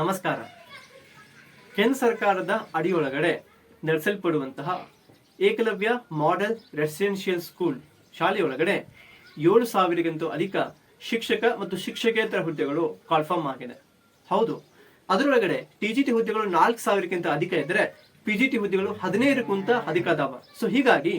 ನಮಸ್ಕಾರ. ಕೇಂದ್ರ ಸರ್ಕಾರದ ಅಡಿಯೊಳಗಡೆ ನಡೆಸಲ್ಪಡುವಂತಹ ಏಕಲವ್ಯ ಮಾಡೆಲ್ ರೆಸಿಡೆನ್ಷಿಯಲ್ ಸ್ಕೂಲ್ ಶಾಲೆಯೊಳಗಡೆ ಏಳು ಸಾವಿರಕ್ಕಿಂತೂ ಅಧಿಕ ಶಿಕ್ಷಕ ಮತ್ತು ಶಿಕ್ಷಕೇತರ ಹುದ್ದೆಗಳು ಕಾಲ್ಫಾರ್ಮ್ ಆಗಿದೆ. ಹೌದು, ಅದರೊಳಗಡೆ ಟಿ ಜಿ ಟಿ ಹುದ್ದೆಗಳು ನಾಲ್ಕು ಸಾವಿರಕ್ಕಿಂತ ಅಧಿಕ ಇದ್ದರೆ ಪಿ ಜಿ ಟಿ ಹುದ್ದೆಗಳು ಹದಿನೈದಕ್ಕಿಂತ ಅಧಿಕ ಅದಾವ. ಸೊ ಹೀಗಾಗಿ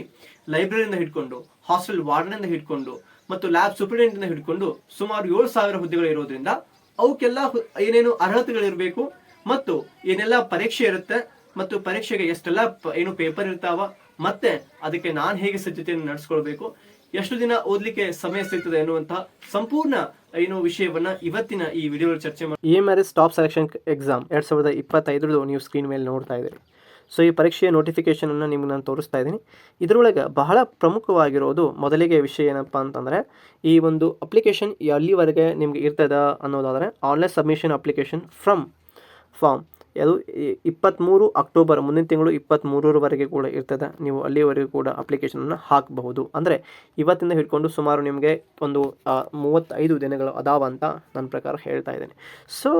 ಲೈಬ್ರರಿಯಿಂದ ಹಿಡ್ಕೊಂಡು ಹಾಸ್ಟೆಲ್ ವಾರ್ಡನಿಂದ ಹಿಡ್ಕೊಂಡು ಮತ್ತು ಲ್ಯಾಬ್ ಸೂಪರಿಂಟೆಂಡೆಂಟ್ ಹಿಡ್ಕೊಂಡು ಸುಮಾರು ಏಳು ಸಾವಿರ ಹುದ್ದೆಗಳು ಇರೋದ್ರಿಂದ ಅವಕ್ಕೆಲ್ಲ ಏನೇನು ಅರ್ಹತೆಗಳಿರಬೇಕು ಮತ್ತು ಏನೆಲ್ಲ ಪರೀಕ್ಷೆ ಇರುತ್ತೆ ಮತ್ತು ಪರೀಕ್ಷೆಗೆ ಎಷ್ಟೆಲ್ಲ ಏನು ಪೇಪರ್ ಇರ್ತಾವ ಮತ್ತೆ ಅದಕ್ಕೆ ನಾನು ಹೇಗೆ ಸಿದ್ಧತೆಯನ್ನು ನಡೆಸ್ಕೊಳ್ಬೇಕು, ಎಷ್ಟು ದಿನ ಓದ್ಲಿಕ್ಕೆ ಸಮಯ ಸಿಗ್ತದೆ ಎನ್ನುವಂತಹ ಸಂಪೂರ್ಣ ಏನು ವಿಷಯವನ್ನ ಇವತ್ತಿನ ಈ ವಿಡಿಯೋ ಚರ್ಚೆ ಮಾಡಿ R S top selection exam ಎರಡ್ ಸಾವಿರದ ಇಪ್ಪತ್ತೈದರದು ನೀವು ಸ್ಕ್ರೀನ್ ಮೇಲೆ ನೋಡ್ತಾ ಇದ್ದೀರಿ. ಸೊ ಈ ಪರೀಕ್ಷೆಯ ನೋಟಿಫಿಕೇಶನನ್ನು ನಿಮ್ಗೆ ನಾನು ತೋರಿಸ್ತಾ ಇದ್ದೀನಿ. ಇದರೊಳಗೆ ಬಹಳ ಪ್ರಮುಖವಾಗಿರೋದು ಮೊದಲಿಗೆ ವಿಷಯ ಏನಪ್ಪ ಅಂತಂದರೆ, ಈ ಒಂದು ಅಪ್ಲಿಕೇಶನ್ ಎಲ್ಲಿವರೆಗೆ ನಿಮ್ಗೆ ಇರ್ತದ ಅನ್ನೋದಾದರೆ online submission application from form ಅದು ಇಪ್ಪತ್ತ್ಮೂರು ಅಕ್ಟೋಬರ್ ಮುಂದಿನ ತಿಂಗಳು ಇಪ್ಪತ್ತ್ಮೂರರವರೆಗೆ ಕೂಡ ಇರ್ತದೆ. ನೀವು ಅಲ್ಲಿವರೆಗೂ ಕೂಡ ಅಪ್ಲಿಕೇಶನನ್ನು ಹಾಕಬಹುದು. ಅಂದರೆ ಇವತ್ತಿಂದ ಹಿಡ್ಕೊಂಡು ಸುಮಾರು ನಿಮಗೆ ಒಂದು ಮೂವತ್ತೈದು ದಿನಗಳು ಅದಾವ ಅಂತ ನನ್ನ ಪ್ರಕಾರ ಹೇಳ್ತಾ ಇದ್ದೇನೆ. ಸೊ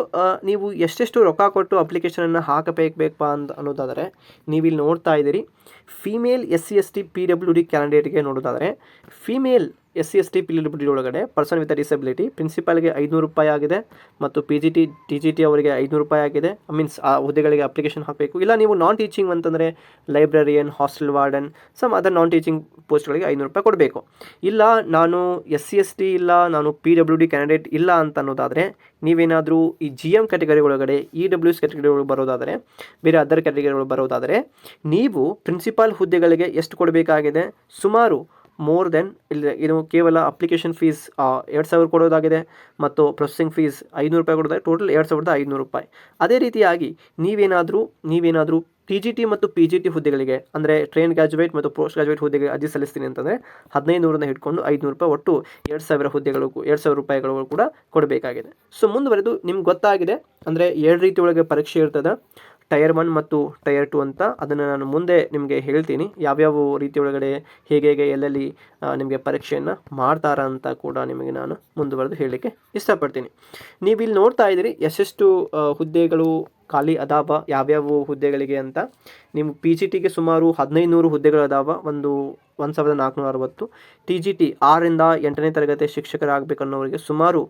ನೀವು ಎಷ್ಟೆಷ್ಟು ರೊಕ್ಕ ಕೊಟ್ಟು ಅಪ್ಲಿಕೇಶನನ್ನು ಹಾಕಬೇಕಪ್ಪ ಅಂತ ಅನ್ನೋದಾದರೆ, ನೀವಿಲ್ಲಿ ನೋಡ್ತಾ ಇದ್ದೀರಿ female S C S T P W D ಕ್ಯಾಂಡಿಡೇಟ್ಗೆ ನೋಡೋದಾದರೆ female S C S T P W D ಒಳಗಡೆ ಪರ್ಸನ್ ವಿತ್ ಡಿಸಬಿಲಿಟಿ ಪ್ರಿನ್ಸಿಪಾಲ್ಗೆ ಐದುನೂರು ರೂಪಾಯಿ ಆಗಿದೆ ಮತ್ತು P G T T G T ಅವರಿಗೆ ಐದುನೂರು ರೂಪಾಯಿ ಆಗಿದೆ. ಮೀನ್ಸ್ ಆ ಹುದ್ದೆಗಳಿಗೆ ಅಪ್ಲಿಕೇಶನ್ ಹಾಕಬೇಕು. ಇಲ್ಲ, ನೀವು ನಾನ್ ಟೀಚಿಂಗ್ ಅಂತಂದರೆ librarian hostel warden some other non teaching ಪೋಸ್ಟ್ಗಳಿಗೆ ಐನೂರು ರೂಪಾಯಿ ಕೊಡಬೇಕು. ಇಲ್ಲ, ನಾನು ಎಸ್ ಸಿ ಎಸ್ ಟಿ ಇಲ್ಲ, ನಾನು ಪಿ ಡಬ್ಲ್ಯೂ ಡಿ ಕ್ಯಾಂಡಿಡೇಟ್ ಇಲ್ಲ ಅಂತ ಅನ್ನೋದಾದರೆ, ನೀವೇನಾದರೂ ಈ ಜಿ ಎಂ ಕ್ಯಾಟಗರಿ ಒಳಗಡೆ ಇ ಡಬ್ಲ್ಯೂ ಎಸ್ ಕ್ಯಾಟಗರಿ ಒಳಗೆ ಬರೋದಾದರೆ, ಬೇರೆ ಅದರ್ ಕ್ಯಾಟಗರಿ ಒಳಗೆ ಬರೋದಾದರೆ, ನೀವು ಪ್ರಿನ್ಸಿಪಾಲ್ ಹುದ್ದೆಗಳಿಗೆ ಎಷ್ಟು ಕೊಡಬೇಕಾಗಿದೆ? ಸುಮಾರು ಮೋರ್ ದೆನ್ ಇಲ್ಲಿ ಇದು ಕೇವಲ ಅಪ್ಲಿಕೇಶನ್ ಫೀಸ್ ಎರಡು ಸಾವಿರ ಕೊಡೋದಾಗಿದೆ ಮತ್ತು ಪ್ರೊಸೆಸಿಂಗ್ ಫೀಸ್ ಐನೂರು ರೂಪಾಯಿ ಕೊಡೋದಾಗ ಟೋಟಲ್ ಎರಡು ಸಾವಿರದ ಐನೂರು ರೂಪಾಯಿ. ಅದೇ ರೀತಿಯಾಗಿ ನೀವೇನಾದರೂ ನೀವೇನಾದರೂ ಟಿ ಜಿ ಟಿ ಮತ್ತು ಪಿ ಜಿ ಟಿ ಹುದ್ದೆಗಳಿಗೆ, ಅಂದರೆ ಟ್ರೈನ್ ಗ್ರಾಜುಯೇಟ್ ಮತ್ತು ಪೋಸ್ಟ್ ಗ್ರಾಜುಯೇಟ್ ಹುದ್ದೆಗೆ ಅರ್ಜಿ ಸಲ್ಲಿಸ್ತೀನಿ ಅಂತಂದರೆ ಹದಿನೈದು ನೂರನ್ನ ಹಿಡ್ಕೊಂಡು ಐದುನೂರು ರೂಪಾಯಿ ಒಟ್ಟು ಎರಡು ಸಾವಿರ ಹುದ್ದೆಗಳಿಗೂ ಎರಡು ಸಾವಿರ ರೂಪಾಯಿಗಳು ಕೂಡ ಕೊಡಬೇಕಾಗಿದೆ. ಸೊ ಮುಂದುವರೆದು ನಿಮ್ಗೆ ಗೊತ್ತಾಗಿದೆ, ಅಂದರೆ ಎರಡು ರೀತಿ ಒಳಗೆ ಪರೀಕ್ಷೆ ಇರ್ತದೆ. ಟೈರ್ ಒನ್ ಮತ್ತು ಟೈರ್ ಟು ಅಂತ ಅದನ್ನು ನಾನು ಮುಂದೆ ನಿಮಗೆ ಹೇಳ್ತೀನಿ. ಯಾವ್ಯಾವ ರೀತಿ ಒಳಗಡೆ ಹೇಗೆ ಹೇಗೆ ಎಲ್ಲೆಲ್ಲಿ ನಿಮಗೆ ಪರೀಕ್ಷೆಯನ್ನು ಮಾಡ್ತಾರ ಅಂತ ಕೂಡ ನಿಮಗೆ ನಾನು ಮುಂದುವರೆದು ಹೇಳಲಿಕ್ಕೆ ಇಷ್ಟಪಡ್ತೀನಿ. ನೀವು ಇಲ್ಲಿ ನೋಡ್ತಾ ಇದ್ದೀರಿ ಎಷ್ಟೆಷ್ಟು ಹುದ್ದೆಗಳು ಖಾಲಿ ಅದಾವ ಯಾವ್ಯಾವ ಹುದ್ದೆಗಳಿಗೆ ಅಂತ. ನಿಮ್ಮ ಪಿ ಜಿ ಟಿಗೆ ಸುಮಾರು ಹದಿನೈದು ನೂರು ಹುದ್ದೆಗಳು ಅದಾವ. ಒಂದು ಒಂದು ಸಾವಿರದ ನಾಲ್ಕುನೂರ ಅರವತ್ತು. ಟಿ ಜಿ ಟಿ ಆರರಿಂದ ಎಂಟನೇ ತರಗತಿ ಶಿಕ್ಷಕರಾಗಬೇಕನ್ನೋರಿಗೆ ಸುಮಾರು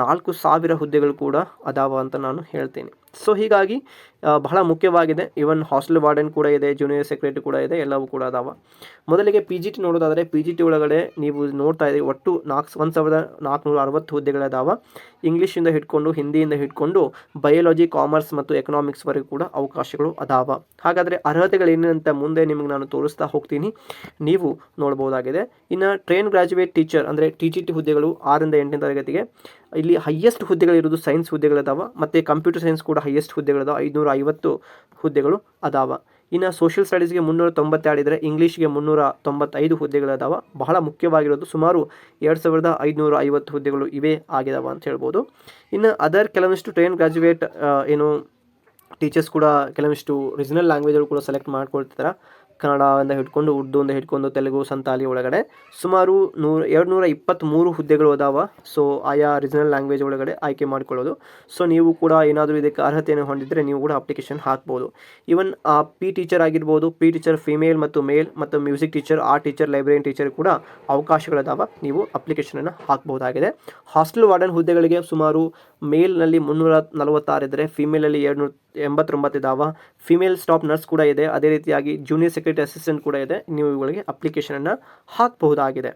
ನಾಲ್ಕು ಸಾವಿರ ಹುದ್ದೆಗಳು ಕೂಡ ಅದಾವ ಅಂತ ನಾನು ಹೇಳ್ತೀನಿ. ಸೊ ಹೀಗಾಗಿ ಬಹಳ ಮುಖ್ಯವಾಗಿದೆ. ಇವನ್ ಹಾಸ್ಟೆಲ್ ವಾರ್ಡನ್ ಕೂಡ ಇದೆ ಜೂನಿಯರ್ ಸೆಕ್ರೆಟರಿ ಕೂಡ ಇದೆ, ಎಲ್ಲವೂ ಕೂಡ ಅದಾವ. ಮೊದಲಿಗೆ ಪಿ ಜಿ ಟಿ ನೋಡೋದಾದರೆ ಪಿ ಜಿ ಟಿ ಒಳಗಡೆ ನೀವು ನೋಡ್ತಾ ಇದ್ದೀವಿ ಒಟ್ಟು ನಾಲ್ಕು, ಒಂದು ಸಾವಿರದ ನಾಲ್ಕುನೂರ ಅರವತ್ತು ಹುದ್ದೆಗಳದಾವ. ಇಂಗ್ಲೀಷಿಂದ ಹಿಡ್ಕೊಂಡು, ಹಿಂದಿಯಿಂದ ಹಿಡ್ಕೊಂಡು ಬಯೋಲಜಿ ಕಾಮರ್ಸ್ ಮತ್ತು ಎಕನಾಮಿಕ್ಸ್ವರೆಗೂ ಕೂಡ ಅವಕಾಶಗಳು ಅದಾವ. ಹಾಗಾದರೆ ಅರ್ಹತೆಗಳು ಏನೇನಂತ ಮುಂದೆ ನಿಮಗೆ ನಾನು ತೋರಿಸ್ತಾ ಹೋಗ್ತೀನಿ. ನೀವು ನೋಡ್ಬೋದಾಗಿದೆ ಇನ್ನು ಟ್ರೈನ್ ಗ್ರಾಜುಯೇಟ್ ಟೀಚರ್ ಅಂದರೆ ಟಿ ಜಿ ಟಿ ಹುದ್ದೆಗಳು ಆರರಿಂದ ಎಂಟನೇ ತರಗತಿಗೆ. ಇಲ್ಲಿ ಹೈಯೆಸ್ಟ್ ಹುದ್ದೆಗಳಿರೋದು ಸೈನ್ಸ್ ಹುದ್ದೆಗಳದಾವ ಮತ್ತು ಕಂಪ್ಯೂಟರ್ ಸೈನ್ಸ್ ಕೂಡ ಹೈಯೆಸ್ಟ್ ಹುದ್ದೆಗಳದಾವ ಐದುನೂರ ಐವತ್ತು ಹುದ್ದೆಗಳು ಅದಾವ. ಇನ್ನು ಸೋಷಿಯಲ್ ಸ್ಟಡೀಸ್ಗೆ ಮುನ್ನೂರ ತೊಂಬತ್ತೆರಡು ಇದ್ದರೆ ಇಂಗ್ಲೀಷ್ಗೆ ಮುನ್ನೂರ ತೊಂಬತ್ತೈದು ಹುದ್ದೆಗಳದಾವ ಬಹಳ ಮುಖ್ಯವಾಗಿರೋದು ಸುಮಾರು ಎರಡು ಸಾವಿರದ ಐದುನೂರ ಐವತ್ತು ಹುದ್ದೆಗಳು ಇವೇ ಆಗಿದಾವ ಅಂತ ಹೇಳ್ಬೋದು. ಇನ್ನು ಅದರ್ ಕೆಲವೊಂದಿಷ್ಟು ಟ್ರೈನ್ ಗ್ರಾಜುಯೇಟ್ ಏನು ಟೀಚರ್ಸ್ ಕೂಡ ಕೆಲವಿಷ್ಟು ರೀಜನಲ್ ಲ್ಯಾಂಗ್ವೇಜ್ಗಳು ಕೂಡ ಸೆಲೆಕ್ಟ್ ಮಾಡ್ಕೊಳ್ತಿದ್ದಾರೆ ಕನ್ನಡದಿಂದ ಹಿಡ್ಕೊಂಡು ಉರ್ದುಯಿಂದ ಹಿಡ್ಕೊಂಡು ತೆಲುಗು, ಸಂತಾಲಿ ಒಳಗಡೆ. ಸುಮಾರು ನೂರ ಎರಡು ನೂರ ಇಪ್ಪತ್ತ್ಮೂರು ಹುದ್ದೆಗಳು ಅದಾವ. ಸೊ ಆಯಾ ರೀಜನಲ್ ಲ್ಯಾಂಗ್ವೇಜ್ ಒಳಗಡೆ ಆಯ್ಕೆ ಮಾಡ್ಕೊಳ್ಳೋದು. ಸೊ ನೀವು ಕೂಡ ಏನಾದರೂ ಇದಕ್ಕೆ ಅರ್ಹತೆಯನ್ನು ಹೊಂದಿದ್ದರೆ ನೀವು ಕೂಡ ಅಪ್ಲಿಕೇಶನ್ ಹಾಕ್ಬೋದು. ಈವನ್ ಪಿ ಟೀಚರ್ ಆಗಿರ್ಬೋದು ಪಿ ಟೀಚರ್ ಫಿಮೇಲ್ ಮತ್ತು ಮೇಲ್ ಮತ್ತು music teacher art teacher librarian teacher ಕೂಡ ಅವಕಾಶಗಳದಾವ. ನೀವು ಅಪ್ಲಿಕೇಶನನ್ನು ಹಾಕ್ಬೋದಾಗಿದೆ ಹಾಸ್ಟೆಲ್ ವಾರ್ಡನ್ ಹುದ್ದೆಗಳಿಗೆ ಸುಮಾರು ಮೇಲ್ನಲ್ಲಿ ಮುನ್ನೂರ ನಲವತ್ತಾರು ಇದ್ದರೆ ಫಿಮೇಲಲ್ಲಿ ಎರಡು ಎಂಬತ್ತೊಂಬತ್ತು ಇದಾವ ಫಿಮೇಲ್ ಸ್ಟಾಫ್ ನರ್ಸ್ ಕೂಡ ಇದೆ. ಅದೇ ರೀತಿಯಾಗಿ ಜೂನಿಯರ್ ಸೆಕ್ರೆಟರಿ ಅಸಿಸ್ಟೆಂಟ್ ಕೂಡ ಇದೆ. ನೀವು ಇವುಗಳಿಗೆ ಅಪ್ಲಿಕೇಶನನ್ನು ಹಾಕಬಹುದಾಗಿದೆ.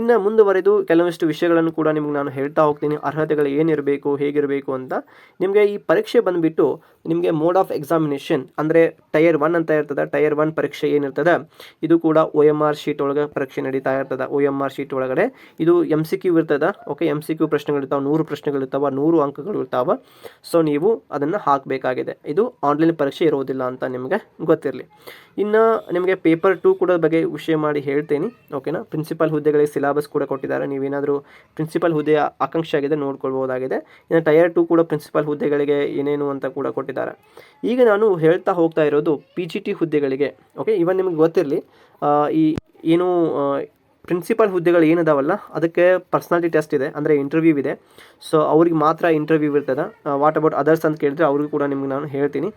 ಇನ್ನು ಮುಂದುವರೆದು ಕೆಲವಷ್ಟು ವಿಷಯಗಳನ್ನು ಕೂಡ ನಿಮ್ಗೆ ನಾನು ಹೇಳ್ತಾ ಹೋಗ್ತೀನಿ. ಅರ್ಹತೆಗಳು ಏನಿರಬೇಕು, ಹೇಗಿರಬೇಕು ಅಂತ ನಿಮಗೆ ಈ ಪರೀಕ್ಷೆ ಬಂದುಬಿಟ್ಟು ನಿಮಗೆ ಮೋಡ್ ಆಫ್ ಎಕ್ಸಾಮಿನೇಷನ್ ಅಂದರೆ ಟೈರ್ ಒನ್ ಅಂತ ಇರ್ತದೆ. ಟೈರ್ ಒನ್ ಪರೀಕ್ಷೆ ಏನಿರ್ತದೆ? ಇದು ಕೂಡ ಒ ಎಂ ಆರ್ ಶೀಟ್ ಒಳಗೆ ಪರೀಕ್ಷೆ ನಡೀತಾ ಇರ್ತದೆ. ಒ ಎಂ ಆರ್ ಶೀಟ್ ಒಳಗಡೆ ಇದು ಎಂ ಸಿ ಕ್ಯೂ ಇರ್ತದೆ. ಓಕೆ ಎಂ ಸಿ ಕ್ಯೂ ಪ್ರಶ್ನೆಗಳಿರ್ತಾವೆ, ನೂರು ಪ್ರಶ್ನೆಗಳಿರ್ತಾವೆ, ನೂರು ಅಂಕಗಳು ಇರ್ತಾವೆ. ಸೊ ನೀವು ಅದನ್ನು ಹಾಕಬೇಕಾಗಿದೆ. ಇದು ಆನ್ಲೈನ್ ಪರೀಕ್ಷೆ ಇರುವುದಿಲ್ಲ ಅಂತ ನಿಮಗೆ ಗೊತ್ತಿರಲಿ. ಇನ್ನು ನಿಮಗೆ ಪೇಪರ್ ಟೂ ಕೂಡ ಬಗ್ಗೆ ವಿಷಯ ಮಾಡಿ ಹೇಳ್ತೀನಿ ಓಕೆನಾ ಪ್ರಿನ್ಸಿಪಲ್ ಹುದ್ದೆಗಳಿಗೆ ಸಿಲಾಬಸ್ ಕೂಡ ಕೊಟ್ಟಿದ್ದಾರೆ. ನೀವೇನಾದರೂ ಪ್ರಿನ್ಸಿಪಲ್ ಹುದ್ದೆಯ ಆಕಾಂಕ್ಷೆ ಆಗಿದೆ ನೋಡ್ಕೊಳ್ಬೋದಾಗಿದೆ ಇನ್ನು ಟೈರ್ ಟೂ ಕೂಡ ಪ್ರಿನ್ಸಿಪಲ್ ಹುದ್ದೆಗಳಿಗೆ ಏನೇನು ಅಂತ ಕೂಡ ಕೊಟ್ಟಿದ್ದಾರೆ. ಈಗ ನಾನು ಹೇಳ್ತಾ ಹೋಗ್ತಾ ಇರೋದು ಪಿ ಜಿ ಟಿ ಹುದ್ದೆಗಳಿಗೆ ಓಕೆ ಇವನ್ ನಿಮಗೆ ಗೊತ್ತಿರಲಿ ಈ, ಏನು ಪ್ರಿನ್ಸಿಪಲ್ ಹುದ್ದೆಗಳು ಏನಿದಾವಲ್ಲ, ಅದಕ್ಕೆ ಪರ್ಸ್ನಾಲಿಟಿ ಟೆಸ್ಟ್ ಇದೆ, ಅಂದರೆ ಇಂಟರ್ವ್ಯೂ ಇದೆ. ಸೊ ಅವ್ರಿಗೆ ಮಾತ್ರ ಇಂಟರ್ವ್ಯೂ ಇರ್ತದೆ. ವಾಟ್ ಅಬೌಟ್ ಅದರ್ಸ್ ಅಂತ ಕೇಳಿದ್ರೆ ಅವ್ರಿಗೂ ಕೂಡ ನಿಮ್ಗೆ ನಾನು ಹೇಳ್ತೀನಿ.